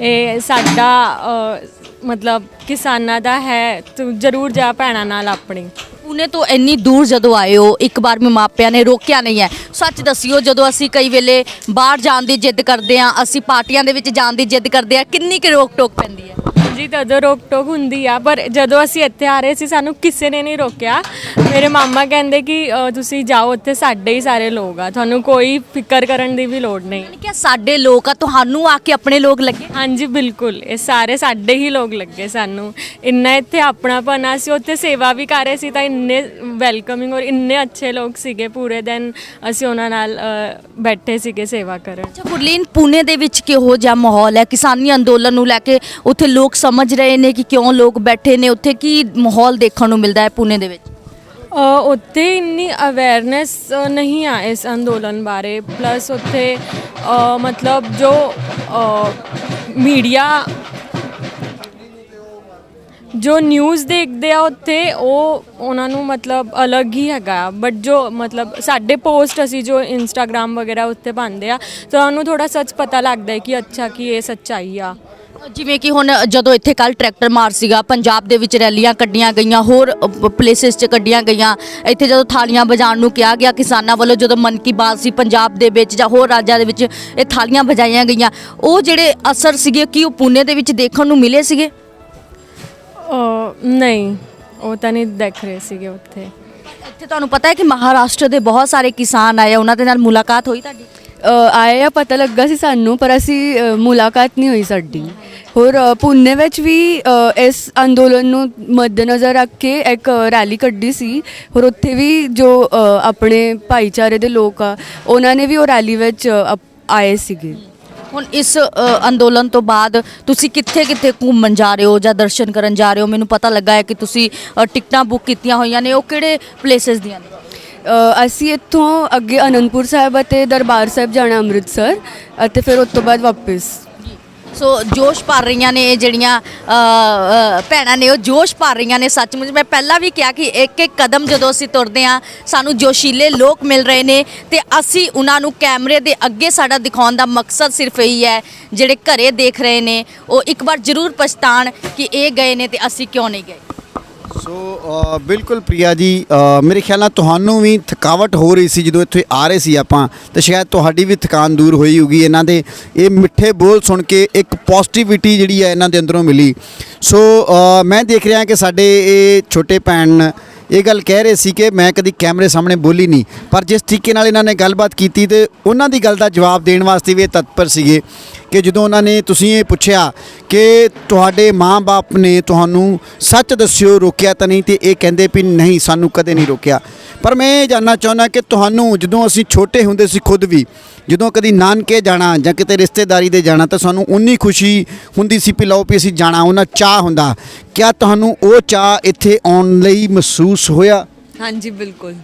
ਇਹ ਸਾਡਾ ਅ, ਮਤਲਬ ਕਿਸਾਨਾਂ ਦਾ ਹੈ ਤੂੰ ਜ਼ਰੂਰ ਜਾ ਭੈਣਾਂ ਨਾਲ ਆਪਣੀ। ਪੁਣੇ ਤੋਂ ਇੰਨੀ ਦੂਰ ਜਦੋਂ ਆਏ ਹੋ ਇੱਕ ਵਾਰ ਵੀ ਮਾਪਿਆਂ ਨੇ ਰੋਕਿਆ ਨਹੀਂ ਹੈ। ਸੱਚ ਦੱਸਿਓ ਜਦੋਂ ਅਸੀਂ ਕਈ ਵੇਲੇ ਬਾਹਰ ਜਾਣ ਦੀ ਜਿੱਦ ਕਰਦੇ ਹਾਂ ਅਸੀਂ ਪਾਰਟੀਆਂ ਦੇ ਵਿੱਚ ਜਾਣ ਦੀ ਜਿੱਦ ਕਰਦੇ ਹਾਂ ਕਿੰਨੀ ਕੁ ਰੋਕ ਟੋਕ ਪੈਂਦੀ ਹੈ? ਜੀ ਤਦੋਂ ਰੋਕ ਟੋਕ ਹੁੰਦੀ ਆ ਪਰ ਜਦੋਂ ਅਸੀਂ ਇੱਥੇ ਆ ਰਹੇ ਸੀ ਸਾਨੂੰ ਕਿਸੇ ਨੇ ਨਹੀਂ ਰੋਕਿਆ। ਮੇਰੇ ਮਾਮਾ ਕਹਿੰਦੇ ਕਿ ਅ, ਤੁਸੀਂ ਜਾਓ ਉੱਥੇ ਸਾਡੇ ਹੀ ਸਾਰੇ ਲੋਕ ਆ ਤੁਹਾਨੂੰ ਕੋਈ ਫਿਕਰ ਕਰਨ ਦੀ ਵੀ ਲੋੜ ਨਹੀਂ। ਕਿ ਸਾਡੇ ਲੋਕ ਆ ਤੁਹਾਨੂੰ ਆ ਕੇ ਆਪਣੇ ਲੋਕ ਲੱਗੇ? ਹਾਂਜੀ ਬਿਲਕੁਲ ਇਹ ਸਾਰੇ ਸਾਡੇ ਹੀ ਲੋਕ ਲੱਗੇ ਸਾਨੂੰ। ਇੰਨਾ ਇੱਥੇ ਆਪਣਾਪਨ ਆ ਸੀ ਉੱਥੇ ਸੇਵਾ ਵੀ ਕਰ ਰਹੇ ਸੀ ਤਾਂ ਇੰਨੇ ਵੈਲਕਮਿੰਗ ਔਰ ਇੰਨੇ ਅੱਛੇ ਲੋਕ ਸੀਗੇ ਪੂਰੇ ਦਿਨ ਅਸੀਂ ਉਹਨਾਂ ਨਾਲ ਅ, ਬੈਠੇ ਸੀਗੇ ਸੇਵਾ ਕਰਨ। ਅੱਛਾ ਗੁਰਲੀਨ ਪੁਣੇ ਦੇ ਵਿੱਚ ਕਿਹੋ ਜਿਹਾ ਮਾਹੌਲ ਹੈ? ਕਿਸਾਨੀ ਅੰਦੋਲਨ ਨੂੰ ਲੈ ਕੇ ਉੱਥੇ ਲੋਕ ਸਮਝ ਰਹੇ ਨੇ ਕਿ ਕਿਉਂ ਲੋਕ ਬੈਠੇ ਨੇ? ਉੱਥੇ ਕੀ ਮਾਹੌਲ ਦੇਖਣ ਨੂੰ ਮਿਲਦਾ ਹੈ ਪੁਣੇ ਦੇ ਵਿੱਚ? ਅ, ਉੱਥੇ ਇੰਨੀ ਅਵੇਅਰਨੈਸ ਨਹੀਂ ਆ ਇਸ ਅੰਦੋਲਨ ਬਾਰੇ। ਪਲੱਸ ਉੱਥੇ ਅ, ਮਤਲਬ ਜੋ ਮੀਡੀਆ ਜੋ ਨਿਊਜ਼ ਦੇਖਦੇ ਆ ਉੱਥੇ, ਉਹ ਉਹਨਾਂ ਨੂੰ ਮਤਲਬ ਅਲੱਗ ਹੀ ਹੈਗਾ। ਬਟ ਜੋ ਮਤਲਬ ਸਾਡੇ ਪੋਸਟ ਅਸੀਂ ਜੋ ਇੰਸਟਾਗ੍ਰam ਵਗੈਰਾ ਉੱਤੇ ਪਾਉਂਦੇ ਆ ਤਾਂ ਉਹਨੂੰ ਥੋੜਾ ਸੱਚ ਪਤਾ ਲੱਗਦਾ ਹੈ ਕਿ ਅੱਛਾ ਕਿ ਇਹ ਸੱਚਾਈ ਆ। ਜਿਵੇਂ ਕਿ ਹੁਣ ਜਦੋਂ ਇੱਥੇ ਕੱਲ ਟਰੈਕਟਰ ਮਾਰ ਸੀਗਾ, ਪੰਜਾਬ ਦੇ ਵਿੱਚ ਰੈਲੀਆਂ ਕੱਢੀਆਂ ਗਈਆਂ, ਹੋਰ ਪਲੇਸਿਸ 'ਚ ਕੱਢੀਆਂ ਗਈਆਂ। ਇੱਥੇ ਜਦੋਂ ਥਾਲੀਆਂ ਵਜਾਉਣ ਨੂੰ ਕਿਹਾ ਗਿਆ, ਕਿਸਾਨਾਂ ਵੱਲੋਂ ਜਦੋਂ ਮਨ ਕੀ ਬਾਤ ਸੀ ਪੰਜਾਬ ਦੇ ਵਿੱਚ ਜਾਂ ਹੋਰ ਰਾਜਾਂ ਦੇ ਵਿੱਚ ਇਹ ਥਾਲੀਆਂ ਵਜਾਈਆਂ ਗਈਆਂ, ਉਹ ਜਿਹੜੇ ਅਸਰ ਸੀਗੇ, ਕਿ ਉਹ ਪੁਣੇ ਦੇ ਵਿੱਚ ਦੇਖਣ ਨੂੰ ਮਿਲੇ ਸੀਗੇ? ਅ, ਨਹੀਂ ਉਹ ਤਾਂ ਨਹੀਂ ਦੇਖ ਰਹੇ ਸੀਗੇ ਉੱਥੇ। ਇੱਥੇ ਤੁਹਾਨੂੰ ਪਤਾ ਹੈ ਕਿ ਮਹਾਰਾਸ਼ਟਰ ਦੇ ਬਹੁਤ ਸਾਰੇ ਕਿਸਾਨ ਆਏ ਆ, ਉਹਨਾਂ ਦੇ ਨਾਲ ਮੁਲਾਕਾਤ ਹੋਈ ਤੁਹਾਡੀ? ਅ, ਆਏ ਆ ਪਤਾ ਲੱਗਾ ਸੀ ਸਾਨੂੰ ਪਰ ਅਸੀਂ ਅ, ਮੁਲਾਕਾਤ ਨਹੀਂ ਹੋਈ ਸਾਡੀ। ਹੋਰ ਅ, ਪੁਣੇ ਵਿੱਚ ਵੀ ਅ, ਇਸ ਅੰਦੋਲਨ ਨੂੰ ਮੱਦੇਨਜ਼ਰ ਰੱਖ ਕੇ ਇੱਕ ਰੈਲੀ ਕੱਢੀ ਸੀ। ਹੋਰ ਉੱਥੇ ਵੀ ਜੋ ਅ, ਆਪਣੇ ਭਾਈਚਾਰੇ ਦੇ ਲੋਕ ਆ ਉਹਨਾਂ ਨੇ ਵੀ ਉਹ ਰੈਲੀ ਵਿੱਚ ਅ, ਅਪ- ਆਏ ਸੀਗੇ। ਹੁਣ ਇਸ ਅ, ਅੰਦੋਲਨ ਤੋਂ ਬਾਅਦ ਤੁਸੀਂ ਕਿੱਥੇ ਕਿੱਥੇ ਘੁੰਮਣ ਜਾ ਰਹੇ ਹੋ ਜਾਂ ਦਰਸ਼ਨ ਕਰਨ ਜਾ ਰਹੇ ਹੋ? ਮੈਨੂੰ ਪਤਾ ਲੱਗਾ ਹੈ ਕਿ ਤੁਸੀਂ ਅ, ਟਿਕਟਾਂ ਬੁੱਕ ਕੀਤੀਆਂ ਹੋਈਆਂ ਨੇ। ਉਹ ਕਿਹੜੇ ਪਲੇਸਸ ਦੀਆਂ ਨੇ? ਅ, ਅਸੀਂ ਇੱਥੋਂ ਅੱਗੇ ਅਨੰਦਪੁਰ ਸਾਹਿਬ ਅਤੇ ਦਰਬਾਰ ਸਾਹਿਬ ਜਾਣਾ ਅੰਮ੍ਰਿਤਸਰ ਅਤੇ ਫਿਰ ਉਸ ਤੋਂ ਬਾਅਦ ਵਾਪਸ। ਸੋ ਜੋਸ਼ ਭਰ ਰਹੀਆਂ ਨੇ ਇਹ ਜਿਹੜੀਆਂ ਭੈਣਾਂ ਨੇ, ਉਹ ਜੋਸ਼ ਭਰ ਰਹੀਆਂ ਨੇ ਸੱਚਮੁੱਚ। ਮੈਂ ਪਹਿਲਾਂ ਵੀ ਕਿਹਾ ਕਿ ਇੱਕ ਇੱਕ ਕਦਮ ਜਦੋਂ ਅਸੀਂ ਤੁਰਦੇ ਹਾਂ, ਸਾਨੂੰ ਜੋਸ਼ੀਲੇ ਲੋਕ ਮਿਲ ਰਹੇ ਨੇ ਤੇ ਅਸੀਂ ਉਹਨਾਂ ਨੂੰ ਕੈਮਰੇ ਦੇ ਅੱਗੇ ਸਾਡਾ ਦਿਖਾਉਣ ਦਾ ਮਕਸਦ ਸਿਰਫ ਇਹੀ ਹੈ, ਜਿਹੜੇ ਘਰੇ ਦੇਖ ਰਹੇ ਨੇ, ਉਹ ਇੱਕ ਵਾਰ ਜ਼ਰੂਰ ਪਛਤਾਣ ਕਿ ਇਹ ਗਏ ਨੇ ਤੇ ਅਸੀਂ ਕਿਉਂ ਨਹੀਂ ਗਏ। ਸੋ ਬਿਲਕੁਲ ਪ੍ਰਿਆ ਜੀ ਮੇਰੇ ਖਿਆਲ ਨਾਲ ਤੁਹਾਨੂੰ ਵੀ ਥਕਾਵਟ ਹੋ ਰਹੀ ਸੀ ਜਦੋਂ ਇੱਥੇ ਆ ਰਹੇ ਸੀ ਆਪਾਂ, ਤਾਂ ਸ਼ਾਇਦ ਤੁਹਾਡੀ ਵੀ ਥਕਾਨ ਦੂਰ ਹੋਈ ਹੋਊਗੀ। ਇਹਨਾਂ ਦੇ ਇਹ ਮਿੱਠੇ ਬੋਲ ਸੁਣ ਕੇ ਇੱਕ ਪੋਜ਼ਿਟਿਵਿਟੀ ਜਿਹੜੀ ਹੈ ਇਹਨਾਂ ਦੇ ਅੰਦਰੋਂ ਮਿਲੀ। ਸੋ ਮੈਂ ਦੇਖ ਰਿਹਾ ਕਿ ਸਾਡੇ ਇਹ ਛੋਟੇ ਭੈਣ ਇਹ ਗੱਲ ਕਹਿ ਰਹੇ ਸੀ ਕਿ ਮੈਂ ਕਦੀ ਕੈਮਰੇ ਸਾਹਮਣੇ ਬੋਲੀ ਨਹੀਂ। ਪਰ ਜਿਸ ਤਰੀਕੇ ਨਾਲ ਇਹਨਾਂ ਨੇ ਗੱਲਬਾਤ ਕੀਤੀ ਤੇ ਉਹਨਾਂ ਦੀ ਗੱਲ ਦਾ ਜਵਾਬ ਦੇਣ ਵਾਸਤੇ ਵੀ ਇਹ ਤਤਪਰ ਸੀਗੇ ਕਿ ਜਦੋਂ ਉਹਨਾਂ ਨੇ ਤੁਸੀਂ ਇਹ ਪੁੱਛਿਆ ਕਿ ਤੁਹਾਡੇ ਮਾਂ-ਬਾਪ ਨੇ ਤੁਹਾਨੂੰ ਸੱਚ ਦੱਸਿਓ ਰੋਕਿਆ ਤਾਂ ਨਹੀਂ ਤੇ ਇਹ ਕਹਿੰਦੇ ਵੀ ਨਹੀਂ, ਸਾਨੂੰ ਕਦੇ ਨਹੀਂ ਰੋਕਿਆ। ਪਰ ਮੈਂ ਇਹ ਜਾਨਣਾ ਚਾਹੁੰਦਾ ਕਿ ਤੁਹਾਨੂੰ ਜਦੋਂ ਅਸੀਂ ਛੋਟੇ ਹੁੰਦੇ ਸੀ ਖੁਦ ਵੀ, ਜਦੋਂ ਕਦੀ ਨਾਨਕੇ ਜਾਣਾ ਜਾਂ ਕਿਤੇ ਰਿਸ਼ਤੇਦਾਰੀ ਦੇ ਜਾਣਾ ਤਾਂ ਸਾਨੂੰ ਉਨੀ ਖੁਸ਼ੀ ਹੁੰਦੀ ਸੀ ਵੀ ਲਓ ਵੀ ਅਸੀਂ ਜਾਣਾ ਉਹਨਾਂ ਚਾਹ ਹੁੰਦਾ। ਕਿਆ ਤੁਹਾਨੂੰ ਉਹ ਚਾਹ ਇੱਥੇ ਆਉਣ ਲਈ ਮਹਿਸੂਸ ਹੋਇਆ? ਹਾਂਜੀ ਬਿਲਕੁਲ।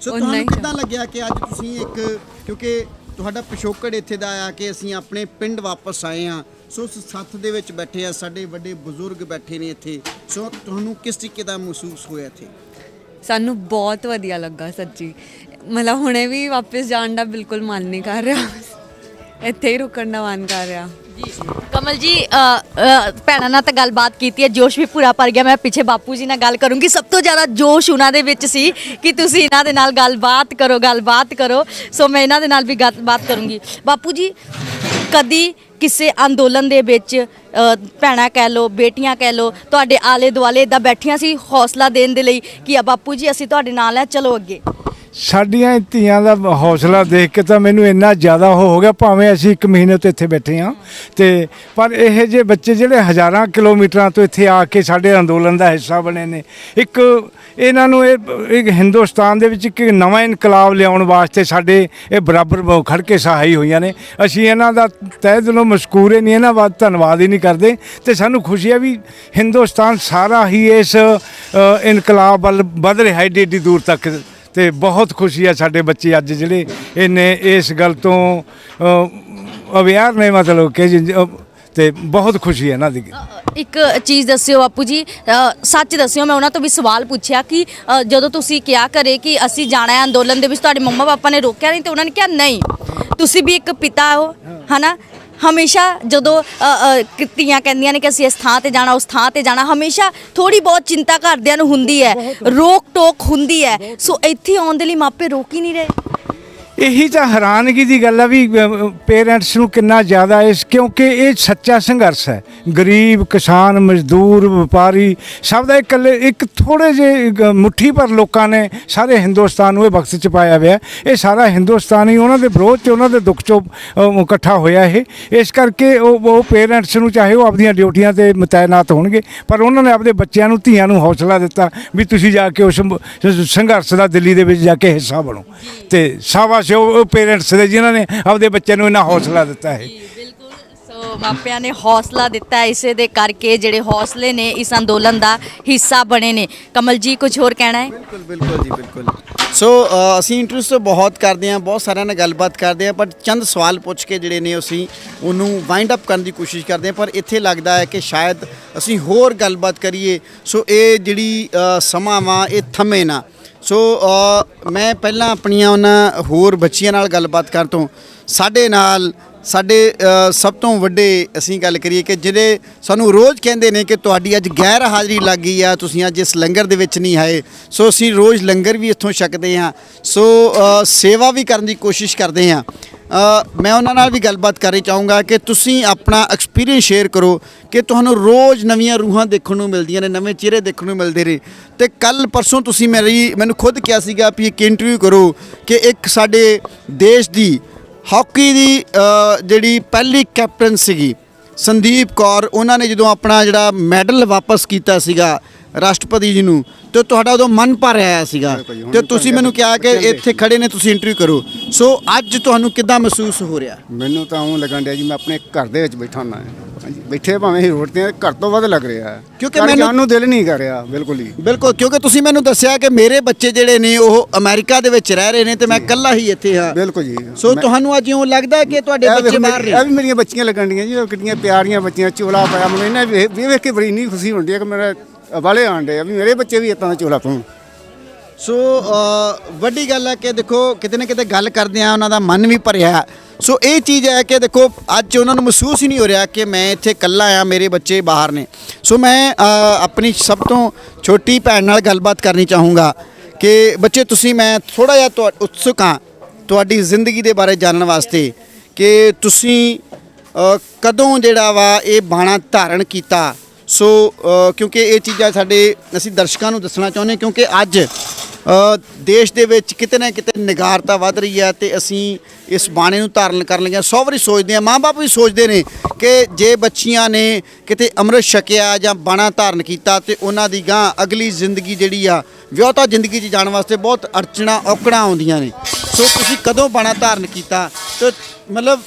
ਸੋ ਹੀ ਤੁਹਾਨੂੰ ਕਿੱਦਾਂ ਲੱਗਿਆ ਕਿ ਅੱਜ ਤੁਸੀਂ ਇੱਕ ਕਿਉਂਕਿ ਤੁਹਾਡਾ ਪਿਛੋਕੜ ਇੱਥੇ ਦਾ ਆ ਕਿ ਅਸੀਂ ਆਪਣੇ ਪਿੰਡ ਵਾਪਸ ਆਏ ਆ ਸੋ ਉਸ ਸੱਥ ਦੇ ਵਿੱਚ ਬੈਠੇ ਆ ਸਾਡੇ ਵੱਡੇ ਬਜ਼ੁਰਗ ਬੈਠੇ ਨੇ ਇੱਥੇ। ਸੋ ਤੁਹਾਨੂੰ ਕਿਸ ਤਰੀਕੇ ਦਾ ਮਹਿਸੂਸ ਹੋਇਆ ਇੱਥੇ? ਸਾਨੂੰ ਬਹੁਤ ਵਧੀਆ ਲੱਗਾ ਸੱਚੀ ਮਤਲਬ ਹੁਣੇ ਵੀ ਵਾਪਸ ਜਾਣ ਦਾ ਬਿਲਕੁਲ ਮਨ ਨਹੀਂ ਕਰ ਰਿਹਾ। ਇੱਥੇ ਹੀ ਰੁਕਣ ਦਾ ਮਨ ਕਰ ਰਿਹਾ। ਕਮਲ ਜੀ ਭੈਣਾਂ ਨਾਲ ਤਾਂ ਗੱਲਬਾਤ ਕੀਤੀ ਹੈ ਜੋਸ਼ ਵੀ ਪੂਰਾ ਭਰ ਗਿਆ ਮੈਂ ਪਿੱਛੇ ਬਾਪੂ ਜੀ ਨਾਲ ਗੱਲ ਕਰੂੰਗੀ। ਸਭ ਤੋਂ ਜ਼ਿਆਦਾ ਜੋਸ਼ ਉਹਨਾਂ ਦੇ ਵਿੱਚ ਸੀ ਕਿ ਤੁਸੀਂ ਇਹਨਾਂ ਦੇ ਨਾਲ ਗੱਲਬਾਤ ਕਰੋ ਗੱਲਬਾਤ ਕਰੋ। ਸੋ ਮੈਂ ਇਹਨਾਂ ਦੇ ਨਾਲ ਵੀ ਗੱਲਬਾਤ ਕਰੂੰਗੀ। ਬਾਪੂ ਜੀ ਕਦੀ ਕਿਸੇ ਅੰਦੋਲਨ ਦੇ ਵਿੱਚ ਅ, ਭੈਣਾਂ ਕਹਿ ਲੋ ਬੇਟੀਆਂ ਕਹਿ ਲੋ ਤੁਹਾਡੇ ਆਲੇ ਦੁਆਲੇ ਇਦਾਂ ਬੈਠੀਆਂ ਸੀ ਹੌਸਲਾ ਦੇਣ ਦੇ ਲਈ ਕਿ ਆ ਬਾਪੂ ਜੀ ਅਸੀਂ ਤੁਹਾਡੇ ਨਾਲ ਹੈ ਚਲੋ ਅੱਗੇ। ਸਾਡੀਆਂ ਧੀਆਂ ਦਾ ਹੌਸਲਾ ਦੇਖ ਕੇ ਤਾਂ ਮੈਨੂੰ ਇੰਨਾ ਜ਼ਿਆਦਾ ਉਹ ਹੋ ਗਿਆ, ਭਾਵੇਂ ਅਸੀਂ ਇੱਕ ਮਹੀਨੇ ਤੋਂ ਇੱਥੇ ਬੈਠੇ ਹਾਂ। ਤੇ ਪਰ ਇਹ ਜੇ ਬੱਚੇ ਜਿਹੜੇ ਹਜ਼ਾਰਾਂ ਕਿਲੋਮੀਟਰਾਂ ਤੋਂ ਇੱਥੇ ਆ ਕੇ ਸਾਡੇ ਅੰਦੋਲਨ ਦਾ ਹਿੱਸਾ ਬਣੇ ਨੇ। ਇੱਕ ਇਹਨਾਂ ਨੂੰ ਇਹ, ਇੱਕ ਹਿੰਦੁਸਤਾਨ ਦੇ ਵਿੱਚ ਇੱਕ ਨਵਾਂ ਇਨਕਲਾਬ ਲਿਆਉਣ ਵਾਸਤੇ ਸਾਡੇ ਇਹ ਬਰਾਬਰ ਬਹੁ ਖੜ ਕੇ ਸਹਾਈ ਹੋਈਆਂ ਨੇ। ਅਸੀਂ ਇਹਨਾਂ ਦਾ ਤਹਿ ਦਿਲੋਂ ਮਸ਼ਕੂਰ ਹੀ ਨਹੀਂ, ਇਹਨਾਂ ਬਾਤ ਧੰਨਵਾਦ ਹੀ ਨਹੀਂ ਕਰਦੇ। ਤੇ ਸਾਨੂੰ ਖੁਸ਼ੀ ਹੈ ਵੀ ਹਿੰਦੁਸਤਾਨ ਸਾਰਾ ਹੀ ਇਸ ਇਨਕਲਾਬ ਵੱਲ ਵੱਧ ਰਿਹਾ ਏਡੀ ਏਡੀ ਦੂਰ ਤੱਕ। ਤੇ ਬਹੁਤ ਖੁਸ਼ੀ ਹੈ ਸਾਡੇ ਬੱਚੇ ਅੱਜ ਜਿਹੜੇ ਇਹਨੇ ਇਸ ਗੱਲ ਤੋਂ ਅਵੇਅਰ ਨੇ ਮਤਲਬ ਕਿ ਜਿ- ਤੇ ਬਹੁਤ ਖੁਸ਼ੀ ਹੈ ਇਹਨਾਂ ਦੀ। ਇੱਕ ਚੀਜ਼ ਦੱਸਿਓ ਬਾਪੂ ਜੀ ਸੱਚ ਦੱਸਿਓ, ਮੈਂ ਉਹਨਾਂ ਤੋਂ ਵੀ ਸਵਾਲ ਪੁੱਛਿਆ ਕਿ ਜਦੋਂ ਤੁਸੀਂ ਕਿਹਾ ਕਰੇ ਕਿ ਅਸੀਂ ਜਾਣਾ ਹੈ ਅੰਦੋਲਨ ਦੇ ਵਿੱਚ, ਤੁਹਾਡੇ ਮੰਮਾ ਪਾਪਾ ਨੇ ਰੋਕਿਆ ਨਹੀਂ ਤੇ ਉਹਨਾਂ ਨੇ ਕਿਹਾ ਨਹੀਂ। ਤੁਸੀਂ ਵੀ ਇੱਕ ਪਿਤਾ ਹੋ, ਹਨਾ? ਹਮੇਸ਼ਾ ਜਦੋਂ ਅ, ਅ, ਕਿ ਧੀਆਂ ਕਹਿੰਦੀਆਂ ਨੇ ਕਿ ਅਸੀਂ ਇਸ ਥਾਂ ਤੇ ਜਾਣਾ ਉਸ ਥਾਂ ਤੇ ਜਾਣਾ ਹਮੇਸ਼ਾ ਥੋੜੀ ਬਹੁਤ ਚਿੰਤਾ ਘਰਦਿਆਂ ਨੂੰ ਹੁੰਦੀ ਹੈ। ਰੋਕ ਟੋਕ ਹੁੰਦੀ ਹੈ। ਸੋ ਇੱਥੇ ਆਉਣ ਦੇ ਲਈ ਮਾਪੇ ਰੋਕ ਹੀ ਨਹੀਂ ਰਹੇ। ਇਹੀ ਤਾਂ ਹੈਰਾਨਗੀ ਦੀ ਗੱਲ ਆ ਵੀ ਪੇਰੈਂਟਸ ਨੂੰ ਕਿੰਨਾ ਜ਼ਿਆਦਾ ਇਸ, ਕਿਉਂਕਿ ਇਹ ਸੱਚਾ ਸੰਘਰਸ਼ ਹੈ। ਗਰੀਬ, ਕਿਸਾਨ, ਮਜ਼ਦੂਰ, ਵਪਾਰੀ, ਸਭ ਦਾ ਇਕੱਲੇ, ਇੱਕ ਥੋੜੇ ਜਿਹੇ ਮੁੱਠੀ ਪਰ ਲੋਕਾਂ ਨੇ ਸਾਰੇ ਹਿੰਦੁਸਤਾਨ ਨੂੰ ਇਹ ਵਕਤ ਚ ਪਾਇਆ ਹੋਇਆ। ਇਹ ਸਾਰਾ ਹਿੰਦੁਸਤਾਨ ਹੀ ਉਹਨਾਂ ਦੇ ਵਿਰੋਧ ਚ, ਉਹਨਾਂ ਦੇ ਦੁੱਖ ਚੋਂ ਇਕੱਠਾ ਹੋਇਆ ਇਹ। ਇਸ ਕਰਕੇ ਉਹ ਉਹ ਪੇਰੈਂਟਸ ਨੂੰ ਚਾਹੇ ਉਹ ਆਪਣੀਆਂ ਡਿਊਟੀਆਂ ਤੇ ਮੁਤੈਨਾਤ ਹੋਣਗੇ, ਪਰ ਉਹਨਾਂ ਨੇ ਆਪਣੇ ਬੱਚਿਆਂ ਨੂੰ, ਧੀਆਂ ਨੂੰ ਹੌਸਲਾ ਦਿੱਤਾ ਵੀ ਤੁਸੀਂ ਜਾ ਕੇ ਉਸ ਸੰਘਰਸ਼ ਦਾ ਦਿੱਲੀ ਦੇ ਵਿੱਚ ਜਾ ਕੇ ਹਿੱਸਾ ਬਣੋ। ਤੇ ਸ਼ਾਬਾਸ਼ ਉਹ ਪੇਰੈਂਟਸ ਦੇ ਜਿਨ੍ਹਾਂ ਨੇ ਆਪਦੇ ਬੱਚਿਆਂ ਨੂੰ ਇੰਨਾ ਹੌਸਲਾ ਦਿੱਤਾ ਹੈ। ਬਿਲਕੁਲ। ਸੋ ਮਾਪਿਆਂ ਨੇ ਹੌਸਲਾ ਦਿੱਤਾ ਇਸੇ ਦੇ ਕਰਕੇ ਜਿਹੜੇ ਹੌਸਲੇ ਨੇ ਇਸ ਅੰਦੋਲਨ ਦਾ ਹਿੱਸਾ ਬਣੇ ਨੇ। ਕਮਲ ਜੀ ਕੁਝ ਹੋਰ ਕਹਿਣਾ ਹੈ? ਬਿਲਕੁਲ ਬਿਲਕੁਲ ਜੀ ਬਿਲਕੁਲ। ਸੋ ਅ, ਅਸੀਂ ਇੰਟਰਵਿਊ ਬਹੁਤ ਕਰਦੇ ਹਾਂ ਬਹੁਤ ਸਾਰਿਆਂ ਨਾਲ ਗੱਲਬਾਤ ਕਰਦੇ ਹਾਂ ਪਰ ਚੰਦ ਸਵਾਲ ਪੁੱਛ ਕੇ ਜਿਹੜੇ ਨੇ ਅਸੀਂ ਉਹਨੂੰ ਵਾਈਂਡ ਅਪ ਕਰਨ ਦੀ ਕੋਸ਼ਿਸ਼ ਕਰਦੇ ਹਾਂ ਪਰ ਇੱਥੇ ਲੱਗਦਾ ਹੈ ਕਿ ਸ਼ਾਇਦ ਅਸੀਂ ਹੋਰ ਗੱਲਬਾਤ ਕਰੀਏ। ਸੋ ਇਹ ਜਿਹੜੀ ਅ, ਸਮਾਂ ਵਾ ਇਹ ਥੰਮੇ ਨਾ। ਸੋ ਮੈਂ ਪਹਿਲਾਂ ਆਪਣੀਆਂ ਉਹਨਾਂ ਹੋਰ ਬੱਚੀਆਂ ਨਾਲ ਗੱਲਬਾਤ ਕਰ ਤੋਂ ਸਾਡੇ ਨਾਲ ਸਾਡੇ ਸਭ ਤੋਂ ਵੱਡੇ ਅਸੀਂ ਗੱਲ ਕਰੀਏ ਕਿ ਜਿਹੜੇ ਸਾਨੂੰ ਰੋਜ਼ ਕਹਿੰਦੇ ਨੇ ਕਿ ਤੁਹਾਡੀ ਅੱਜ ਗੈਰ ਹਾਜ਼ਰੀ ਲੱਗ ਗਈ ਆ, ਤੁਸੀਂ ਅੱਜ ਇਸ ਲੰਗਰ ਦੇ ਵਿੱਚ ਨਹੀਂ ਆਏ। ਸੋ ਅਸੀਂ ਰੋਜ਼ ਲੰਗਰ ਵੀ ਇੱਥੋਂ ਛਕਦੇ ਹਾਂ। ਸੋ ਸੇਵਾ ਵੀ ਕਰਨ ਦੀ ਕੋਸ਼ਿਸ਼ ਕਰਦੇ ਹਾਂ। ਮੈਂ ਉਹਨਾਂ ਨਾਲ ਵੀ ਗੱਲਬਾਤ ਕਰਨੀ ਚਾਹੂੰਗਾ ਕਿ ਤੁਸੀਂ ਆਪਣਾ ਐਕਸਪੀਰੀਅੰਸ ਸ਼ੇਅਰ ਕਰੋ ਕਿ ਤੁਹਾਨੂੰ ਰੋਜ਼ ਨਵੀਆਂ ਰੂਹਾਂ ਦੇਖਣ ਨੂੰ ਮਿਲਦੀਆਂ ਨੇ, ਨਵੇਂ ਚਿਹਰੇ ਦੇਖਣ ਨੂੰ ਮਿਲਦੇ ਨੇ। ਤੇ ਕੱਲ ਪਰਸੋਂ ਤੁਸੀਂ ਮੇਰੀ, ਮੈਨੂੰ ਖੁਦ ਕਿਹਾ ਸੀਗਾ ਵੀ ਇੱਕ ਇੰਟਰਵਿਊ ਕਰੋ ਕਿ ਇੱਕ ਸਾਡੇ ਦੇਸ਼ ਦੀ ਹਾਕੀ ਦੀ ਜਿਹੜੀ ਪਹਿਲੀ ਕੈਪਟਨ ਸੀਗੀ ਸੰਦੀਪ ਕੌਰ ਉਹਨਾਂ ਨੇ ਜਦੋਂ ਆਪਣਾ ਜਿਹੜਾ ਮੈਡਲ ਵਾਪਸ ਕੀਤਾ ਸੀਗਾ ਰਾਸ਼ਟਰਪਤੀ ਜੀ ਨੂੰ ਤੇ ਤੁਹਾਡਾ ਉਦੋਂ ਮਨ ਭਰ ਆਇਆ ਸੀਗਾ। ਤੇ ਤੁਸੀਂ ਮੈਨੂੰ ਕਿਹਾ ਕਿ ਇੱਥੇ ਖੜੇ ਨੇ ਤੁਸੀਂ ਇੰਟਰਵਿਊ ਕਰੋ। ਸੋ ਅੱਜ ਤੁਹਾਨੂੰ ਕਿੱਦਾਂ ਮਹਿਸੂਸ ਹੋ ਰਿਹਾ? ਮੈਨੂੰ ਤਾਂ ਉਹ ਲੱਗਣ ਡਿਆ ਜੀ ਮੈਂ ਆਪਣੇ ਘਰ ਦੇ ਵਿੱਚ ਬੈਠਾ ਹਾਂਜੀ ਬੈਠੇ ਭਾਵੇਂ ਰੋਡ ਤੇ ਘਰ ਤੋਂ ਵੱਧ ਲੱਗ ਰਿਹਾ। ਹੈ ਕਿਉਂਕਿ ਮੈਨੂੰ- ਜਾਣ ਨੂੰ ਦਿਲ ਨਹੀਂ ਕਰ ਰਿਹਾ ਬਿਲਕੁਲ ਹੀ। ਬਿਲਕੁਲ ਕਿਉਂਕਿ ਤੁਸੀਂ ਮੈਨੂੰ ਦੱਸਿਆ ਕਿ ਮੇਰੇ ਬੱਚੇ ਜਿਹੜੇ ਨੇ ਉਹ ਅਮਰੀਕਾ ਦੇ ਵਿੱਚ ਰਹਿ ਰਹੇ ਨੇ ਤੇ ਮੈਂ ਇਕੱਲਾ ਹੀ ਇੱਥੇ ਹਾਂ। ਬਿਲਕੁਲ ਜੀ। ਸੋ ਤੁਹਾਨੂੰ ਅੱਜ ਇਉਂ ਲੱਗਦਾ ਕਿ ਤੁਹਾਡੇ ਬੱਚੇ ਬਾਹਰ ਮੇਰੀ- ਨੇ ਇਹ ਵੀ ਮੇਰੀਆਂ ਬੱਚੀਆਂ ਲੱਗਣ ਡੀਆਂ ਜੀ ਉਹ ਕਿੰਨੀਆਂ ਪਿਆਰੀਆਂ ਬੱਚੀਆਂ ਚੋਲਾ ਪਾਇਆ। ਮੈਨੂੰ ਇਹਨਾਂ ਵੇਖ ਵੇਖ ਕੇ ਬੜੀ ਨਹੀਂ ਖੁਸ਼ੀ ਹੁੰਦੀ ਹੈ ਕਿ ਮੇਰੇ ਵਾਲੇ ਆਣ ਡੇ ਆ ਵੀ ਮੇਰੇ ਬੱਚੇ ਵੀ ਇਤਾਂ ਦਾ ਚੋਲਾ ਪਾਉਣ। ਸੋ ਵੱਡੀ ਗੱਲ ਹੈ ਕਿ ਦੇਖੋ ਕਿਤੇ ਨਾ ਕਿਤੇ ਗੱਲ ਕਰਦੇ ਆ ਉਹਨਾਂ ਦਾ ਮਨ ਵੀ ਭਰਿਆ। ਸੋ ਇਹ ਚੀਜ਼ ਹੈ ਕਿ ਦੇਖੋ, ਅੱਜ ਉਹਨਾਂ ਨੂੰ ਮਹਿਸੂਸ ਹੀ ਨਹੀਂ ਹੋ ਰਿਹਾ ਕਿ ਮੈਂ ਇੱਥੇ ਇਕੱਲਾ ਆ, ਮੇਰੇ ਬੱਚੇ ਬਾਹਰ ਨੇ। ਸੋ ਮੈਂ ਆਪਣੀ ਸਭ ਤੋਂ ਛੋਟੀ ਭੈਣ ਨਾਲ ਗੱਲਬਾਤ ਕਰਨੀ ਚਾਹੂੰਗਾ ਕਿ ਬੱਚੇ, ਤੁਸੀਂ, ਮੈਂ ਥੋੜਾ ਜਿਹਾ ਤੁਹਾ- ਉਤਸੁਕ ਹਾਂ ਤੁਹਾਡੀ ਜ਼ਿੰਦਗੀ ਦੇ ਬਾਰੇ ਜਾਣਨ ਵਾਸਤੇ ਕਿ ਤੁਸੀਂ ਕਦੋਂ ਜਿਹੜਾ ਵਾ ਇਹ ਬਾਣਾ ਧਾਰਨ ਕੀਤਾ। ਸੋ ਕਿਉਂਕਿ ਇਹ ਚੀਜ਼ਾਂ ਸਾਡੇ, ਅਸੀਂ ਦਰਸ਼ਕਾਂ ਨੂੰ ਦੱਸਣਾ ਚਾਹੁੰਦੇ ਕਿਉਂਕਿ ਅੱਜ ਦੇਸ਼ ਦੇ ਵਿੱਚ ਕਿਤੇ ਨਾ ਕਿਤੇ ਨਿਗਾਰਤਾ ਵੱਧ ਰਹੀ ਹੈ ਤੇ ਅਸੀਂ ਇਸ ਬਾਣੇ ਨੂੰ ਧਾਰਨ ਕਰਨ ਲੱਗਿਆ ਸੌ ਵਾਰੀ ਸੋਚਦੇ ਆ ਮਾਂ-ਬਾਪ ਵੀ ਸੋਚਦੇ ਨੇ ਕਿ ਜੇ ਬੱਚੀਆਂ ਨੇ ਕਿਤੇ ਅੰਮ੍ਰਿਤ ਛਕਿਆ ਜਾਂ ਬਾਣਾ ਧਾਰਨ ਕੀਤਾ ਤੇ ਉਹਨਾਂ ਦੀ ਗਾਂ ਅਗਲੀ ਜ਼ਿੰਦਗੀ ਜਿਹੜੀ ਆ, ਵਿਆਹਤਾ ਜ਼ਿੰਦਗੀ 'ਚ ਜਾਣ ਵਾਸਤੇ ਬਹੁਤ ਅੜਚਣਾ ਔਕੜਾਂ ਆਉਂਦੀਆਂ ਨੇ। ਸੋ ਤੁਸੀਂ ਕਦੋਂ ਬਾਣਾ ਧਾਰਨ ਕੀਤਾ? ਤੇ ਮਤਲਬ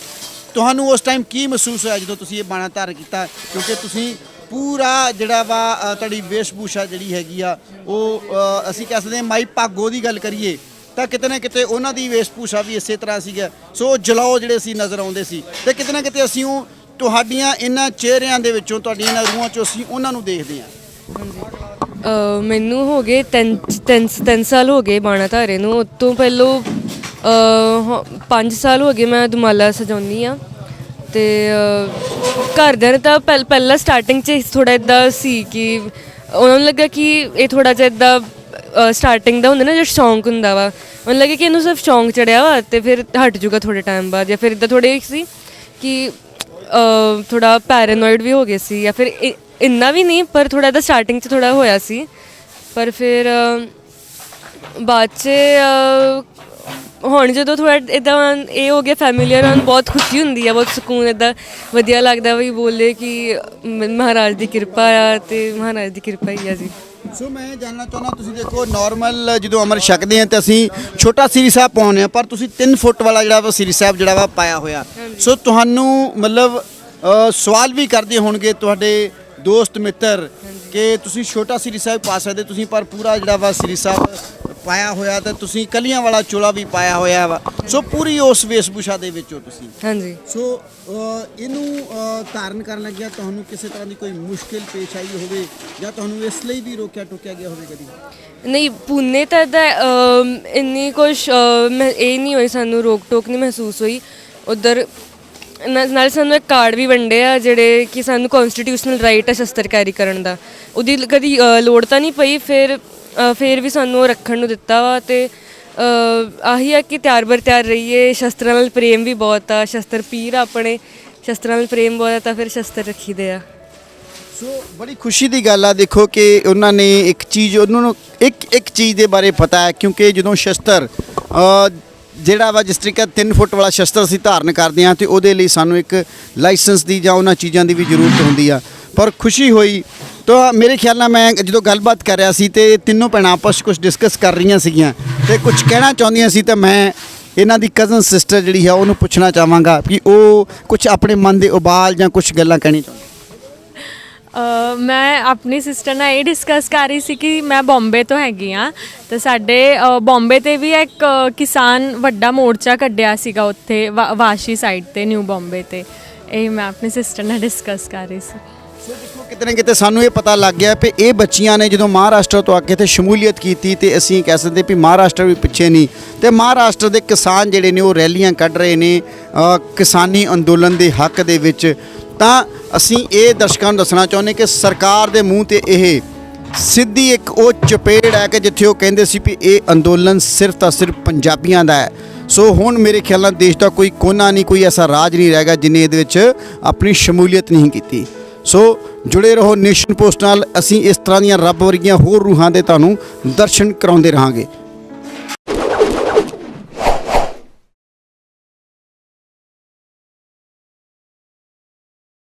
ਤੁਹਾਨੂੰ ਉਸ ਟਾਈਮ ਕੀ ਮਹਿਸੂਸ ਹੋਇਆ ਜਦੋਂ ਤੁਸੀਂ ਇਹ ਬਾਣਾ ਧਾਰਨ ਕੀਤਾ? ਕਿਉਂਕਿ ਤੁਸੀਂ ਪੂਰਾ ਜਿਹੜਾ ਵਾ ਤੁਹਾਡੀ ਵੇਸ਼ਭੂਸ਼ਾ ਜਿਹੜੀ ਹੈਗੀ ਆ ਉਹ ਅਸੀਂ ਕਹਿ ਸਕਦੇ ਹਾਂ ਮਾਈ ਭਾਗੋ ਦੀ ਗੱਲ ਕਰੀਏ ਤਾਂ ਕਿਤੇ ਨਾ ਕਿਤੇ ਉਹਨਾਂ ਦੀ ਵੇਸ਼ਭੂਸ਼ਾ ਵੀ ਇਸੇ ਤਰ੍ਹਾਂ ਸੀਗਾ। ਸੋ ਉਹ ਜਲਾਓ ਜਿਹੜੇ ਸੀ ਨਜ਼ਰ ਆਉਂਦੇ ਸੀ ਤੇ ਕਿਤੇ ਨਾ ਕਿਤੇ ਅਸੀਂ ਉਹ ਤੁਹਾਡੀਆਂ ਇਹਨਾਂ ਚਿਹਰਿਆਂ ਦੇ ਵਿੱਚੋਂ ਤੁਹਾਡੀਆਂ ਇਹਨਾਂ ਰੂਹਾਂ ਚੋਂ ਅਸੀਂ ਉਹਨਾਂ ਨੂੰ ਦੇਖਦੇ ਹਾਂ। ਅ, ਮੈਨੂੰ ਹੋ ਗਏ 3 ਤਿੰਨ ਤਿੰਨ ਸਾਲ ਹੋ ਗਏ ਬਾਣਾ ਧਾਰੇ ਨੂੰ। ਉਸ ਤੋਂ ਪਹਿਲੋਂ 5 ਸਾਲ ਹੋ ਗਏ ਮੈਂ ਦੁਮਾਲਾ ਸਜਾਉਂਦੀ ਆ ਤੇ ਅ, ਘਰਦਿਆਂ ਨੇ ਤਾਂ ਪਹਿਲ ਪਹਿਲਾਂ ਸਟਾਰਟਿੰਗ 'ਚ ਥੋੜਾ ਇਦਾਂ ਸੀ ਕਿ ਉਹਨਾਂ ਨੂੰ ਲੱਗਾ ਕਿ ਇਹ ਥੋੜਾ ਜਿਹਾ ਇਦਾਂ ਸਟਾਰਟਿੰਗ ਦਾ ਹੁੰਦਾ ਨਾ ਜਿਹੜਾ ਸ਼ੌਂਕ ਹੁੰਦਾ ਵਾ ਉਹਨਾਂ ਲੱਗਾ ਕਿ ਇਹਨੂੰ ਸਿਰਫ ਸ਼ੌਂਕ ਚੜਿਆ ਵਾ ਤੇ ਫਿਰ ਹਟ ਜੂਗਾ ਥੋੜੇ ਟਾਈਮ ਬਾਅਦ ਜਾਂ ਫਿਰ ਇਦਾਂ ਥੋੜੇ ਸੀ ਕਿ ਥੋੜਾ ਪੈਰਾਨੋਇਡ ਵੀ ਹੋ ਗਏ ਸੀ ਜਾਂ ਫਿਰ ਇ- ਇੰਨਾ ਵੀ ਨਹੀਂ ਪਰ ਥੋੜਾ ਜਿਹਾ ਸਟਾਰਟਿੰਗ 'ਚ ਥੋੜਾ ਹੋਇਆ ਸੀ। ਪਰ ਫਿਰ ਅ, ਬਾਅਦ 'ਚ ਅ, ਹੁਣ ਜਦੋਂ ਥੋੜਾ ਇਦਾਂ ਇਹ ਹੋ ਗਿਆ ਫੈਮਿਲੀਅਰ ਹੁਣ ਬਹੁਤ ਖੁਸ਼ੀ ਹੁੰਦੀ ਆ ਬਹੁਤ ਸਕੂਨ ਇਦਾਂ ਵਧੀਆ ਲੱਗਦਾ ਵੀ ਬੋਲੇ ਕਿ ਮਹਾਰਾਜ ਦੀ ਕਿਰਪਾ ਆ ਤੇ ਮਹਾਰਾਜ ਦੀ ਕਿਰਪਾ ਹੀ ਆ ਜੀ। ਸੋ ਮੈਂ ਜਾਣਨਾ ਚਾਹੁੰਦਾ ਤੁਸੀਂ ਦੇਖੋ ਨਾਰਮਲ ਜਦੋਂ ਅਮਰ ਛਕਦੇ ਆ ਤੇ ਅਸੀਂ ਛੋਟਾ ਸ੍ਰੀ ਸਾਹਿਬ ਪਾਉਂਦੇ ਆ ਪਰ ਤੁਸੀਂ 3 ਫੁੱਟ ਵਾਲਾ ਜਿਹੜਾ ਵਾ ਸ੍ਰੀ ਸਾਹਿਬ ਜਿਹੜਾ ਵਾ ਪਾਇਆ ਹੋਇਆ। ਸੋ ਤੁਹਾਨੂੰ ਮਤਲਬ ਸਵਾਲ ਵੀ ਕਰਦੇ ਹੋਣਗੇ ਤੁਹਾਡੇ ਦੋਸਤ ਮਿੱਤਰ ਕਿ ਤੁਸੀਂ ਛੋਟਾ ਸ੍ਰੀ ਸਾਹਿਬ ਪਾ ਸਕਦੇ ਤੁਸੀਂ ਪਰ ਪੂਰਾ ਜਿਹੜਾ ਵਾ ਸ੍ਰੀ ਸਾਹਿਬ ਪਾਇਆ ਹੋਇਆ ਤੇ ਤੁਸੀਂ ਕਲੀਆਂ ਵਾਲਾ ਚੋਲਾ ਵੀ ਪਾਇਆ ਹੋਇਆ ਵਾ। ਸੋ ਪੂਰੀ ਉਸ ਵੇਸ਼ਭੂਸ਼ਾ ਦੇ ਵਿੱਚ ਹੋ ਤੁਸੀਂ। ਹਾਂਜੀ। ਸੋ ਅ, ਇਹਨੂੰ ਅ, ਧਾਰਨ ਕਰਨ ਲੱਗਿਆ ਤੁਹਾਨੂੰ ਕਿਸੇ ਤਰ੍ਹਾਂ ਦੀ ਕੋਈ ਮੁਸ਼ਕਿਲ ਪੇਸ਼ ਆਈ ਹੋਵੇ ਜਾਂ ਤੁਹਾਨੂੰ ਇਸ ਲਈ ਵੀ ਰੋਕਿਆ ਟੋਕਿਆ ਗਿਆ ਹੋਵੇ ਕਦੀ? ਨਹੀਂ ਪੁਨੇ ਤਾਂ ਦਾ ਇੰਨੀ ਕੁਛ ਅ, ਮੈਂ ਇਹ ਨਹੀਂ ਹੋਈ ਸਾਨੂੰ ਰੋਕ ਟੋਕ ਨਹੀਂ ਮਹਿਸੂਸ ਹੋਈ। ਉਧਰ ਨਾਲੇ ਸਾਨੂੰ ਇੱਕ ਕਾਰਡ ਵੀ ਵੰਡੇ ਆ ਜਿਹੜੇ ਕਿ ਸਾਨੂੰ ਕਨਸਟੀਟਿਊਸ਼ਨਲ ਰਾਈਟ ਹੈ ਸ਼ਸਤਰ ਕੈਰੀ ਕਰਨ ਦਾ। ਉਹਦੀ ਲ- ਕਦੀ ਅ, ਲੋੜ ਤਾਂ ਨਹੀਂ ਪਈ ਫਿਰ ਅ, ਫਿਰ ਵੀ ਸਾਨੂੰ ਉਹ ਰੱਖਣ ਨੂੰ ਦਿੱਤਾ ਵਾ ਤੇ ਅ, ਆਹੀ ਆ ਕਿ ਤਿਆਰ ਬਰ ਤਿਆਰ ਰਹੀਏ। ਸ਼ਸਤਰਾਂ ਨਾਲ ਪ੍ਰੇਮ ਵੀ ਬਹੁਤ ਆ ਸ਼ਸਤਰ ਪੀਰ ਆ ਆਪਣੇ ਸ਼ਸਤਰਾਂ ਨਾਲ ਪ੍ਰੇਮ ਬਹੁਤ ਆ ਤਾਂ ਫਿਰ ਸ਼ਸਤਰ ਰੱਖੀਦੇ ਆ। ਸੋ ਬੜੀ ਖੁਸ਼ੀ ਦੀ ਗੱਲ ਆ ਦੇਖੋ ਕਿ ਉਹਨਾਂ ਨੇ ਇੱਕ ਚੀਜ਼ ਉਹਨਾਂ ਨੂੰ ਇੱਕ ਇੱਕ ਚੀਜ਼ ਦੇ ਬਾਰੇ ਪਤਾ ਹੈ ਕਿਉਂਕਿ ਜਦੋਂ ਸ਼ਸਤਰ ਅ, ਜਿਹੜਾ ਵਾ ਜਿਸ ਤਰੀਕੇ 3 ਫੁੱਟ ਵਾਲਾ ਸ਼ਸਤਰ ਅਸੀਂ ਧਾਰਨ ਕਰਦੇ ਹਾਂ ਤੇ ਉਹਦੇ ਲਈ ਸਾਨੂੰ ਇੱਕ ਲਾਇਸੈਂਸ ਦੀ ਜਾਂ ਉਹਨਾਂ ਚੀਜ਼ਾਂ ਦੀ ਵੀ ਜ਼ਰੂਰਤ ਹੁੰਦੀ ਆ। ਪਰ ਖੁਸ਼ੀ ਹੋਈ ਤਾਂ ਮੇਰੇ ਖਿਆਲ ਨਾਲ ਮੈਂ ਜਦੋਂ ਗੱਲਬਾਤ ਕਰ ਰਿਹਾ ਸੀ ਤੇ ਤਿੰਨੋਂ ਭੈਣਾਂ ਆਪਸ 'ਚ ਕੁਝ ਡਿਸਕਸ ਕਰ ਰਹੀਆਂ ਸੀਗੀਆਂ ਤੇ ਕੁਝ ਕਹਿਣਾ ਚਾਹੁੰਦੀਆਂ ਸੀ ਤਾਂ ਮੈਂ ਇਹਨਾਂ ਦੀ ਕਜ਼ਨ ਸਿਸਟਰ ਜਿਹੜੀ ਹੈ ਉਹਨੂੰ ਪੁੱਛਣਾ ਚਾਹਾਂਗਾ ਕਿ ਉਹ ਕੁਝ ਆਪਣੇ ਮਨ ਦੇ ਉਬਾਲ ਜਾਂ ਕੁਝ ਗੱਲਾਂ ਕਹਿਣੀ ਚਾਹੁੰਦੀ ਅ, ਮੈਂ ਆਪਣੀ ਸਿਸਟਰ ਨਾਲ ਇਹ ਡਿਸਕਸ ਕਰ ਰਹੀ ਸੀ ਕਿ ਮੈਂ ਬੰਬੇ ਤੋਂ ਹੈਗੀ ਆ ਤੇ ਸਾਡੇ ਅ, ਬੰਬੇ ਤੇ ਵੀ ਇੱਕ ਅ, ਕਿਸਾਨ ਵੱਡਾ ਮੋਰਚਾ ਕੱਢਿਆ ਸੀਗਾ ਉੱਥੇ ਵਾ- ਵਾਸ਼ੀ ਸਾਈਡ ਤੇ ਨਿਊ ਬੰਬੇ ਤੇ। ਇਹ ਮੈਂ ਆਪਣੀ ਸਿਸਟਰ ਨਾਲ ਡਿਸਕਸ ਕਰ ਰਹੀ ਸੀ। ਸੋ ਦੇਖੋ ਕਿਤੇ ਨਾ ਕਿਤੇ ਸਾਨੂੰ ਇਹ ਪਤਾ ਲੱਗ ਗਿਆ ਵੀ ਇਹ ਬੱਚੀਆਂ ਨੇ ਜਦੋਂ ਮਹਾਰਾਸ਼ਟਰ ਤੋਂ ਆ ਕੇ ਤੇ ਸ਼ਮੂਲੀਅਤ ਕੀਤੀ ਤੇ ਅਸੀਂ ਕਹਿ ਸਕਦੇ ਵੀ ਮਹਾਰਾਸ਼ਟਰ ਵੀ ਪਿੱਛੇ ਨਹੀਂ। ਤੇ ਮਹਾਰਾਸ਼ਟਰ ਦੇ ਕਿਸਾਨ ਜਿਹੜੇ ਨੇ ਉਹ ਰੈਲੀਆਂ ਕੱਢ ਰਹੇ ਨੇ ਅ, ਕਿਸਾਨੀ ਅੰਦੋਲਨ ਦੇ ਹੱਕ ਦੇ ਵਿੱਚ। ਤਾਂ ਅਸੀਂ ਇਹ ਦਰਸ਼ਕਾਂ ਨੂੰ ਦੱਸਣਾ ਚਾਹੁੰਦੇ ਕਿ ਸਰਕਾਰ ਦੇ ਮੂੰਹ ਤੇ ਇਹ ਸਿੱਧੀ ਇੱਕ ਉਹ ਚਪੇੜ ਹੈ ਕਿ ਜਿੱਥੇ ਉਹ ਕਹਿੰਦੇ ਸੀ ਵੀ ਇਹ ਅੰਦੋਲਨ ਸਿਰਫ ਤਾਂ ਸਿਰਫ ਪੰਜਾਬੀਆਂ ਦਾ ਹੈ। ਸੋ ਹੁਣ ਮੇਰੇ ਖਿਆਲ ਨਾਲ ਦੇਸ਼ ਦਾ ਕੋਈ ਕੋਨਾ ਨਹੀਂ, ਕੋਈ ਐਸਾ ਰਾਜ ਨਹੀਂ ਰਹੇਗਾ ਜਿਨੇ ਇਹਦੇ ਵਿੱਚ ਆਪਣੀ ਸ਼ਮੂਲੀਅਤ ਨਹੀਂ ਕੀਤੀ। ਸੋ ਜੁੜੇ ਰਹੋ ਨੇਸ਼ਨ ਪੋਸਟ ਨਾਲ, ਅਸੀਂ ਇਸ ਤਰ੍ਹਾਂ ਦੀਆਂ ਰੱਬ ਵਰਗੀਆਂ ਹੋਰ ਰੂਹਾਂ ਦੇ ਤੁਹਾਨੂੰ ਦਰਸ਼ਨ ਕਰਾਉਂਦੇ ਰਹਾਂਗੇ।